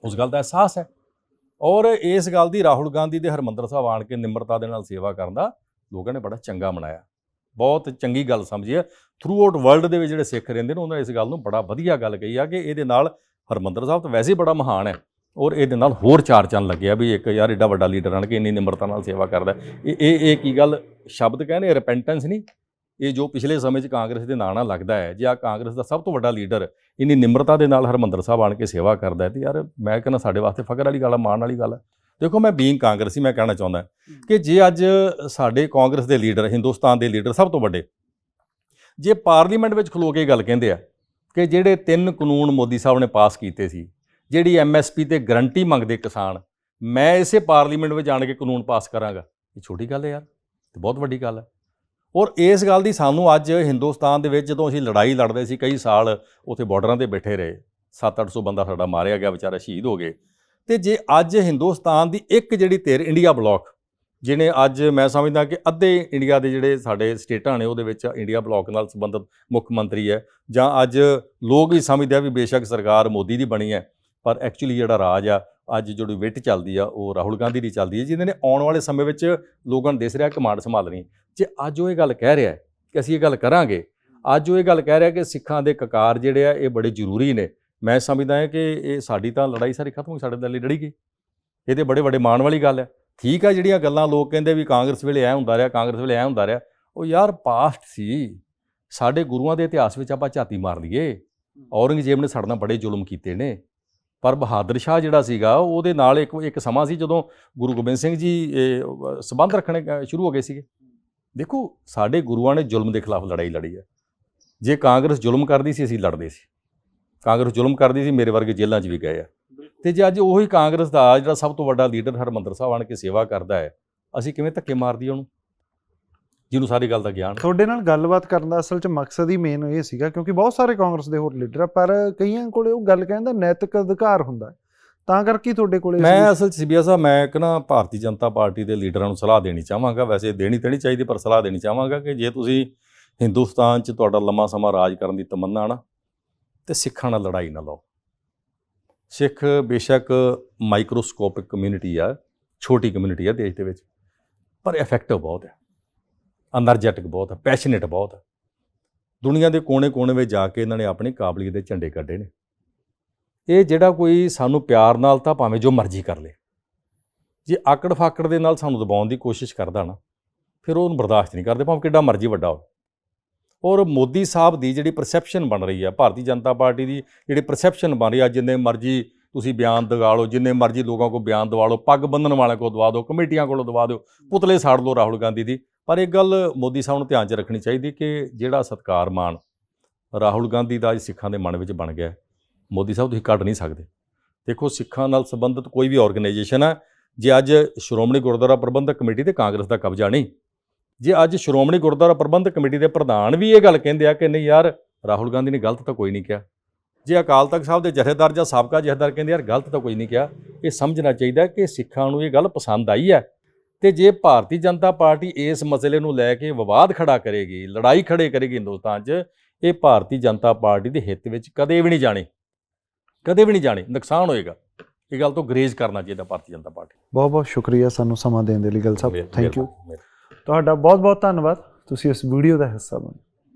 ਉਸ ਗੱਲ ਦਾ ਅਹਿਸਾਸ ਹੈ। ਔਰ ਇਸ ਗੱਲ ਦੀ ਰਾਹੁਲ ਗਾਂਧੀ ਦੇ ਹਰਮੰਦਰ ਸਾਹਿਬ ਆਣ ਕੇ ਨਿਮਰਤਾ ਦੇ ਨਾਲ ਸੇਵਾ ਕਰਨ ਦਾ ਲੋਕਾਂ ਨੇ ਬੜਾ ਚੰਗਾ ਮਨਾਇਆ। ਬਹੁਤ ਚੰਗੀ ਗੱਲ ਸਮਝੀ ਹੈ। ਥਰੂ ਆਊਟ ਵਰਲਡ ਦੇ ਵਿੱਚ ਜਿਹੜੇ ਸਿੱਖ ਰਹਿੰਦੇ ਨੇ, ਉਹਨਾਂ ਇਸ ਗੱਲ ਨੂੰ ਬੜਾ ਵਧੀਆ ਗੱਲ ਕਹੀ ਆ ਕਿ ਇਹਦੇ ਨਾਲ ਹਰਮੰਦਰ ਸਾਹਿਬ ਤਾਂ ਵੈਸੇ ਹੀ ਬੜਾ ਮਹਾਨ ਹੈ ਔਰ ਇਹਦੇ ਨਾਲ ਹੋਰ ਚਾਰ ਚੰਨ ਲੱਗਿਆ ਵੀ ਇੱਕ ਯਾਰ ਏਡਾ ਵੱਡਾ ਲੀਡਰ ਆਣ ਕੇ ਇੰਨੀ ਨਿਮਰਤਾ ਨਾਲ ਸੇਵਾ ਕਰਦਾ ਇਹ ਇਹ ਇਹ ਕੀ ਗੱਲ ਸ਼ਬਦ ਕਹਿੰਦੇ ਰਿਪੈਂਟੈਂਸ ਨਹੀਂ ਇਹ ਜੋ ਪਿਛਲੇ ਸਮੇਂ 'ਚ ਕਾਂਗਰਸ ਦੇ ਨਾਂ ਨਾਲ ਲੱਗਦਾ ਹੈ ਜੇ ਆ ਕਾਂਗਰਸ ਦਾ ਸਭ ਤੋਂ ਵੱਡਾ ਲੀਡਰ ਇੰਨੀ ਨਿਮਰਤਾ ਦੇ ਨਾਲ ਹਰਮੰਦਰ ਸਾਹਿਬ ਆਣ ਕੇ ਸੇਵਾ ਕਰਦਾ ਹੈ ਤੇ ਯਾਰ ਮੈਂ ਕਹਿੰਦਾ ਸਾਡੇ ਵਾਸਤੇ ਫਖਰ ਵਾਲੀ ਗੱਲ ਆ ਮਾਣ ਵਾਲੀ ਗੱਲ ਹੈ ਦੇਖੋ ਮੈਂ ਬੀਇੰਗ ਕਾਂਗਰਸੀ ਮੈਂ ਕਹਿਣਾ ਚਾਹੁੰਦਾ ਕਿ ਜੇ ਅੱਜ ਸਾਡੇ ਕਾਂਗਰਸ ਦੇ ਲੀਡਰ ਹਿੰਦੁਸਤਾਨ ਦੇ ਲੀਡਰ ਸਭ ਤੋਂ ਵੱਡੇ ਜੇ ਪਾਰਲੀਮੈਂਟ ਵਿੱਚ ਖਲੋ ਕੇ ਗੱਲ ਕਹਿੰਦੇ ਆ ਕਿ ਜਿਹੜੇ ਤਿੰਨ ਕਾਨੂੰਨ ਮੋਦੀ ਸਾਹਿਬ ਨੇ ਪਾਸ ਕੀਤੇ ਸੀ ਜਿਹੜੀ ਐਮਐਸਪੀ ਤੇ ਗਰੰਟੀ ਮੰਗਦੇ ਕਿਸਾਨ ਮੈਂ ਇਸੇ ਪਾਰਲੀਮੈਂਟ ਵਿੱਚ ਆਣ ਕੇ ਕਾਨੂੰਨ ਪਾਸ ਕਰਾਂਗਾ ਇਹ ਛੋਟੀ ਗੱਲ ਹੈ ਯਾਰ ਤੇ ਬਹੁਤ ਵੱਡੀ ਗੱਲ ਹੈ। ਔਰ ਇਸ ਗੱਲ ਦੀ ਸਾਨੂੰ ਅੱਜ ਹਿੰਦੁਸਤਾਨ ਦੇ ਵਿੱਚ ਜਦੋਂ ਅਸੀਂ ਲੜਾਈ ਲੜਦੇ ਸੀ ਕਈ ਸਾਲ ਉੱਥੇ ਬਾਰਡਰਾਂ ਤੇ ਬੈਠੇ ਰਹੇ 7-800 ਬੰਦਾ ਸਾਡਾ ਮਾਰਿਆ ਗਿਆ, ਵਿਚਾਰਾ ਸ਼ਹੀਦ ਹੋ ਗਏ। ਤੇ ਜੇ ਅੱਜ ਹਿੰਦੁਸਤਾਨ ਦੀ ਇੱਕ ਜਿਹੜੀ ਧਿਰ ਇੰਡੀਆ ਬਲਾਕ, ਜਿਹਨੇ ਅੱਜ ਮੈਂ ਸਮਝਦਾ ਕਿ ਅੱਧੇ ਇੰਡੀਆ ਦੇ ਜਿਹੜੇ ਸਾਡੇ ਸਟੇਟਾਂ ਨੇ ਉਹਦੇ ਵਿੱਚ ਇੰਡੀਆ ਬਲਾਕ ਨਾਲ ਸੰਬੰਧਿਤ ਮੁੱਖ ਮੰਤਰੀ ਹੈ, ਜਾਂ ਅੱਜ ਲੋਕ ਵੀ ਸਮਝਦੇ ਆ ਵੀ ਬੇਸ਼ੱਕ ਸਰਕਾਰ ਮੋਦੀ ਦੀ ਬਣੀ ਹੈ ਪਰ ਐਕਚੁਅਲੀ ਜਿਹੜਾ ਰਾਜ ਆ ਅੱਜ ਜਿਹੜੀ ਵਿਟ ਚੱਲਦੀ ਆ ਉਹ ਰਾਹੁਲ ਗਾਂਧੀ ਦੀ ਚੱਲਦੀ ਹੈ ਜਿਹਦੇ ਨੇ ਆਉਣ ਵਾਲੇ ਸਮੇਂ ਵਿੱਚ ਲੋਕਾਂ ਨੂੰ ਦਿਸ ਰਿਹਾ ਕਮਾਂਡ ਸੰਭਾਲਣੀ ਜੇ ਅੱਜ ਉਹ ਇਹ ਗੱਲ ਕਹਿ ਰਿਹਾ ਕਿ ਅਸੀਂ ਇਹ ਗੱਲ ਕਰਾਂਗੇ ਅੱਜ ਉਹ ਇਹ ਗੱਲ ਕਹਿ ਰਿਹਾ ਕਿ ਸਿੱਖਾਂ ਦੇ ਕਕਾਰ ਜਿਹੜੇ ਆ ਇਹ ਬੜੇ ਜ਼ਰੂਰੀ ਨੇ। ਮੈਂ ਸਮਝਦਾ ਹਾਂ ਕਿ ਇਹ ਸਾਡੀ ਤਾਂ ਲੜਾਈ ਸਾਰੀ ਖਤਮ ਹੋ ਗਈ ਸਾਡੇ ਦਲ ਲਈ ਲੜੀ ਗਈ। ਇਹ ਤੇ ਬੜੇ ਵੱਡੇ ਮਾਣ ਵਾਲੀ ਗੱਲ ਹੈ। ਠੀਕ ਆ ਜਿਹੜੀਆਂ ਗੱਲਾਂ ਲੋਕ ਕਹਿੰਦੇ ਵੀ ਕਾਂਗਰਸ ਵੇਲੇ ਐ ਹੁੰਦਾ ਰਿਹਾ ਕਾਂਗਰਸ ਵੇਲੇ ਐ ਹੁੰਦਾ ਰਿਹਾ ਉਹ ਯਾਰ ਪਾਸਟ ਸੀ। ਸਾਡੇ ਗੁਰੂਆਂ ਦੇ ਇਤਿਹਾਸ ਵਿੱਚ ਆਪਾਂ ਝਾਤੀ ਮਾਰ ਲਈਏ। ਔਰੰਗਜ਼ੇਬ ਨੇ ਸਾਡੇ ਨਾਲ ਬੜੇ ਜ਼ੁਲਮ ਕੀਤੇ ਨੇ। ਪਰ ਬਹਾਦਰ ਸ਼ਾਹ ਜਿਹੜਾ ਸੀਗਾ ਉਹਦੇ ਨਾਲ ਇੱਕ ਇੱਕ ਸਮਾਂ ਸੀ ਜਦੋਂ ਗੁਰੂ ਗੋਬਿੰਦ ਸਿੰਘ ਜੀ ਸੰਬੰਧ ਰੱਖਣੇ ਸ਼ੁਰੂ ਹੋ ਗਏ ਸੀਗੇ। ਦੇਖੋ ਸਾਡੇ ਗੁਰੂਆਂ ਨੇ ਜ਼ੁਲਮ ਦੇ ਖਿਲਾਫ ਲੜਾਈ ਲੜੀ ਹੈ। ਜੇ ਕਾਂਗਰਸ ਜ਼ੁਲਮ ਕਰਦੀ ਸੀ ਅਸੀਂ ਲੜਦੇ ਸੀ। ਕਾਂਗਰਸ ਜ਼ੁਲਮ ਕਰਦੀ ਸੀ ਮੇਰੇ ਵਰਗੇ ਜੇਲ੍ਹਾਂ 'ਚ ਵੀ ਗਏ ਆ। ਤੇ ਜੇ ਅੱਜ ਉਹੀ ਕਾਂਗਰਸ ਦਾ ਜਿਹੜਾ ਸਭ ਤੋਂ ਵੱਡਾ ਲੀਡਰ ਹਰਮੰਦਰ ਸਾਹਿਬ ਆਣ ਕੇ ਸੇਵਾ ਕਰਦਾ ਹੈ ਅਸੀਂ ਕਿਵੇਂ ਧੱਕੇ ਮਾਰਦੀ ਉਹਨੂੰ? ਜਿਹਨੂੰ ਸਾਰੀ ਗੱਲ ਦਾ ਗਿਆਨ। ਤੁਹਾਡੇ ਨਾਲ ਗੱਲਬਾਤ ਕਰਨ ਦਾ ਅਸਲ 'ਚ ਮਕਸਦ ਹੀ ਮੇਨ ਇਹ ਸੀਗਾ ਕਿਉਂਕਿ ਬਹੁਤ ਸਾਰੇ ਕਾਂਗਰਸ ਦੇ ਹੋਰ ਲੀਡਰ ਆ ਪਰ ਕਈਆਂ ਕੋਲੇ ਉਹ ਗੱਲ ਕਹਿੰਦਾ ਨੈਤਿਕ ਅਧਿਕਾਰ ਹੁੰਦਾ। ਤਾਂ ਕਰਕੇ ਤੁਹਾਡੇ ਕੋਲੇ ਮੈਂ ਅਸਲ ਚ ਸੀਬੀਆ ਸਾਹਿਬ ਮੈਂ ਇੱਕ ਨਾ ਭਾਰਤੀ ਜਨਤਾ ਪਾਰਟੀ ਦੇ ਲੀਡਰਾਂ ਨੂੰ ਸਲਾਹ ਦੇਣੀ ਚਾਹਾਂਗਾ ਵੈਸੇ ਦੇਣੀ ਤੇ ਨਹੀਂ ਚਾਹੀਦੀ ਪਰ ਸਲਾਹ ਦੇਣੀ ਚਾਹਾਂਗਾ ਕਿ ਜੇ ਤੁਸੀਂ ਹਿੰਦੁਸਤਾਨ 'ਚ ਤੁਹਾਡਾ ਲੰਮਾ ਸਮਾਂ ਰਾਜ ਕਰਨ ਦੀ ਤਮੰਨਾ ਨਾ ਤੇ ਸਿੱਖਾਂ ਨਾਲ ਲੜਾਈ ਨਾ ਲਓ ਸਿੱਖ ਬੇਸ਼ੱਕ ਮਾਈਕਰੋਸਕੋਪਿਕ ਕਮਿਊਨਿਟੀ ਆ ਛੋਟੀ ਕਮਿਊਨਿਟੀ ਆ ਦੇਸ਼ ਦੇ ਵਿੱਚ ਪਰ ਇਫੈਕਟਿਵ ਬਹੁਤ ਹੈ ਐਨਰਜੈਟਿਕ ਬਹੁਤ ਆ ਪੈਸ਼ਨੇਟ ਬਹੁਤ। ਆ ਦੁਨੀਆ ਦੇ ਕੋਨੇ-ਕੋਨੇ ਵਿੱਚ ਜਾ ਕੇ ਇਹਨਾਂ ਨੇ ਆਪਣੀ ਕਾਬਲੀਅਤ ਦੇ ਝੰਡੇ ਕੱਢੇ ਨੇ। ਇਹ ਜਿਹੜਾ ਕੋਈ ਸਾਨੂੰ ਪਿਆਰ ਨਾਲ ਤਾਂ ਭਾਵੇਂ ਜੋ ਮਰਜ਼ੀ ਕਰ ਲੇ। ਜੇ ਆਕੜ ਫਾਕੜ ਦੇ ਨਾਲ ਸਾਨੂੰ ਦਬਾਉਣ ਦੀ ਕੋਸ਼ਿਸ਼ ਕਰਦਾ ਨਾ, ਫਿਰ ਉਹਨੂੰ ਬਰਦਾਸ਼ਤ ਨਹੀਂ ਕਰਦੇ, ਭਾਵੇਂ ਕਿੱਡਾ ਮਰਜ਼ੀ ਵੱਡਾ ਹੋਵੇ। ਔਰ ਮੋਦੀ ਸਾਹਿਬ ਦੀ ਜਿਹੜੀ ਪਰਸੈਪਸ਼ਨ ਬਣ ਰਹੀ ਹੈ ਭਾਰਤੀ ਜਨਤਾ ਪਾਰਟੀ ਦੀ ਜਿਹੜੀ ਪਰਸੈਪਸ਼ਨ ਬਣ ਰਹੀ ਹੈ ਜਿੰਨੇ ਮਰਜ਼ੀ ਤੁਸੀਂ ਬਿਆਨ ਦਗਾ ਲਓ, ਜਿੰਨੇ ਮਰਜ਼ੀ ਲੋਕਾਂ ਕੋ ਬਿਆਨ ਦਵਾ ਲਓ, ਪੱਗ ਬੰਨਣ ਵਾਲਿਆਂ ਕੋ ਦਵਾ ਦਿਓ, ਕਮੇਟੀਆਂ ਕੋਲੋਂ ਦਵਾ ਦਿਓ, ਪੁਤਲੇ ਸਾੜ ਲਓ ਰਾਹੁਲ ਗਾਂਧੀ ਦੀ। ਪਰ ਇੱਕ ਗੱਲ ਮੋਦੀ ਸਾਹਿਬ ਨੂੰ ਧਿਆਨ 'ਚ ਰੱਖਣੀ ਚਾਹੀਦੀ ਕਿ ਜਿਹੜਾ ਸਤਕਾਰ ਮਾਣ ਰਾਹੁਲ ਗਾਂਧੀ ਦਾ ਅੱਜ ਸਿੱਖਾਂ ਦੇ ਮਨ ਵਿੱਚ ਬਣ ਗਿਆ ਮੋਦੀ ਸਾਹਿਬ ਤੁਸੀਂ ਕੱਢ ਨਹੀਂ ਸਕਦੇ। ਦੇਖੋ, ਸਿੱਖਾਂ ਨਾਲ ਸੰਬੰਧਿਤ ਕੋਈ ਵੀ ਆਰਗੇਨਾਈਜੇਸ਼ਨ ਹੈ ਜੇ ਅੱਜ ਸ਼੍ਰੋਮਣੀ ਗੁਰਦੁਆਰਾ ਪ੍ਰਬੰਧਕ ਕਮੇਟੀ ਤੇ ਕਾਂਗਰਸ ਦਾ ਕਬਜ਼ਾ ਨਹੀਂ, ਜੇ ਅੱਜ ਸ਼੍ਰੋਮਣੀ ਗੁਰਦੁਆਰਾ ਪ੍ਰਬੰਧਕ ਕਮੇਟੀ ਦੇ ਪ੍ਰਧਾਨ ਵੀ ਇਹ ਗੱਲ ਕਹਿੰਦੇ ਆ ਕਿ ਨਹੀਂ ਯਾਰ, ਰਾਹੁਲ ਗਾਂਧੀ ਨੇ ਗਲਤ ਤਾਂ ਕੋਈ ਨਹੀਂ ਕਿਹਾ। ਜੇ ਅਕਾਲ ਤਖਤ ਸਾਹਿਬ ਦੇ ਜਥੇਦਾਰ ਜਾਂ ਸਾਬਕਾ ਜਥੇਦਾਰ ਕਹਿੰਦੇ ਯਾਰ, ਗਲਤ ਤਾਂ ਕੋਈ ਨਹੀਂ ਕਿਹਾ। ਇਹ ਸਮਝਣਾ ਚਾਹੀਦਾ ਕਿ ਸਿੱਖਾਂ ਨੂੰ ਇਹ ਗੱਲ ਪਸੰਦ ਆਈ ਹੈ ਤੇ ਜੇ ਭਾਰਤੀ ਜਨਤਾ ਪਾਰਟੀ ਇਸ ਮਸਲੇ ਨੂੰ ਲੈ ਕੇ ਵਿਵਾਦ ਖੜਾ ਕਰੇਗੀ ਲੜਾਈ ਖੜੇ ਕਰੇਗੀ ਹਿੰਦੁਸਤਾਨ 'ਚ ਇਹ ਭਾਰਤੀ ਜਨਤਾ ਪਾਰਟੀ ਦੇ ਹਿੱਤ ਵਿੱਚ ਕਦੇ ਵੀ ਨਹੀਂ ਜਾਣੀ। ਕਦੇ ਵੀ ਨਹੀਂ ਜਾਣੀ। ਨੁਕਸਾਨ ਹੋਏਗਾ। ਇਹ ਗੱਲ ਤੋਂ ਗਰੇਜ਼ ਕਰਨਾ ਚਾਹੀਦਾ ਭਾਰਤੀ ਜਨਤਾ ਪਾਰਟੀ ਬਹੁਤ ਬਹੁਤ ਸ਼ੁਕਰੀਆ ਸਾਨੂੰ ਸਮਾਂ ਦੇਣ ਦੇ ਲਈ ਗੱਲ ਸਾਹਿਬ ਥੈਂਕ ਯੂ। ਤੁਹਾਡਾ ਬਹੁਤ ਬਹੁਤ ਧੰਨਵਾਦ। ਤੁਸੀਂ ਇਸ ਵੀਡੀਓ ਦਾ ਹਿੱਸਾ ਬਣੇ।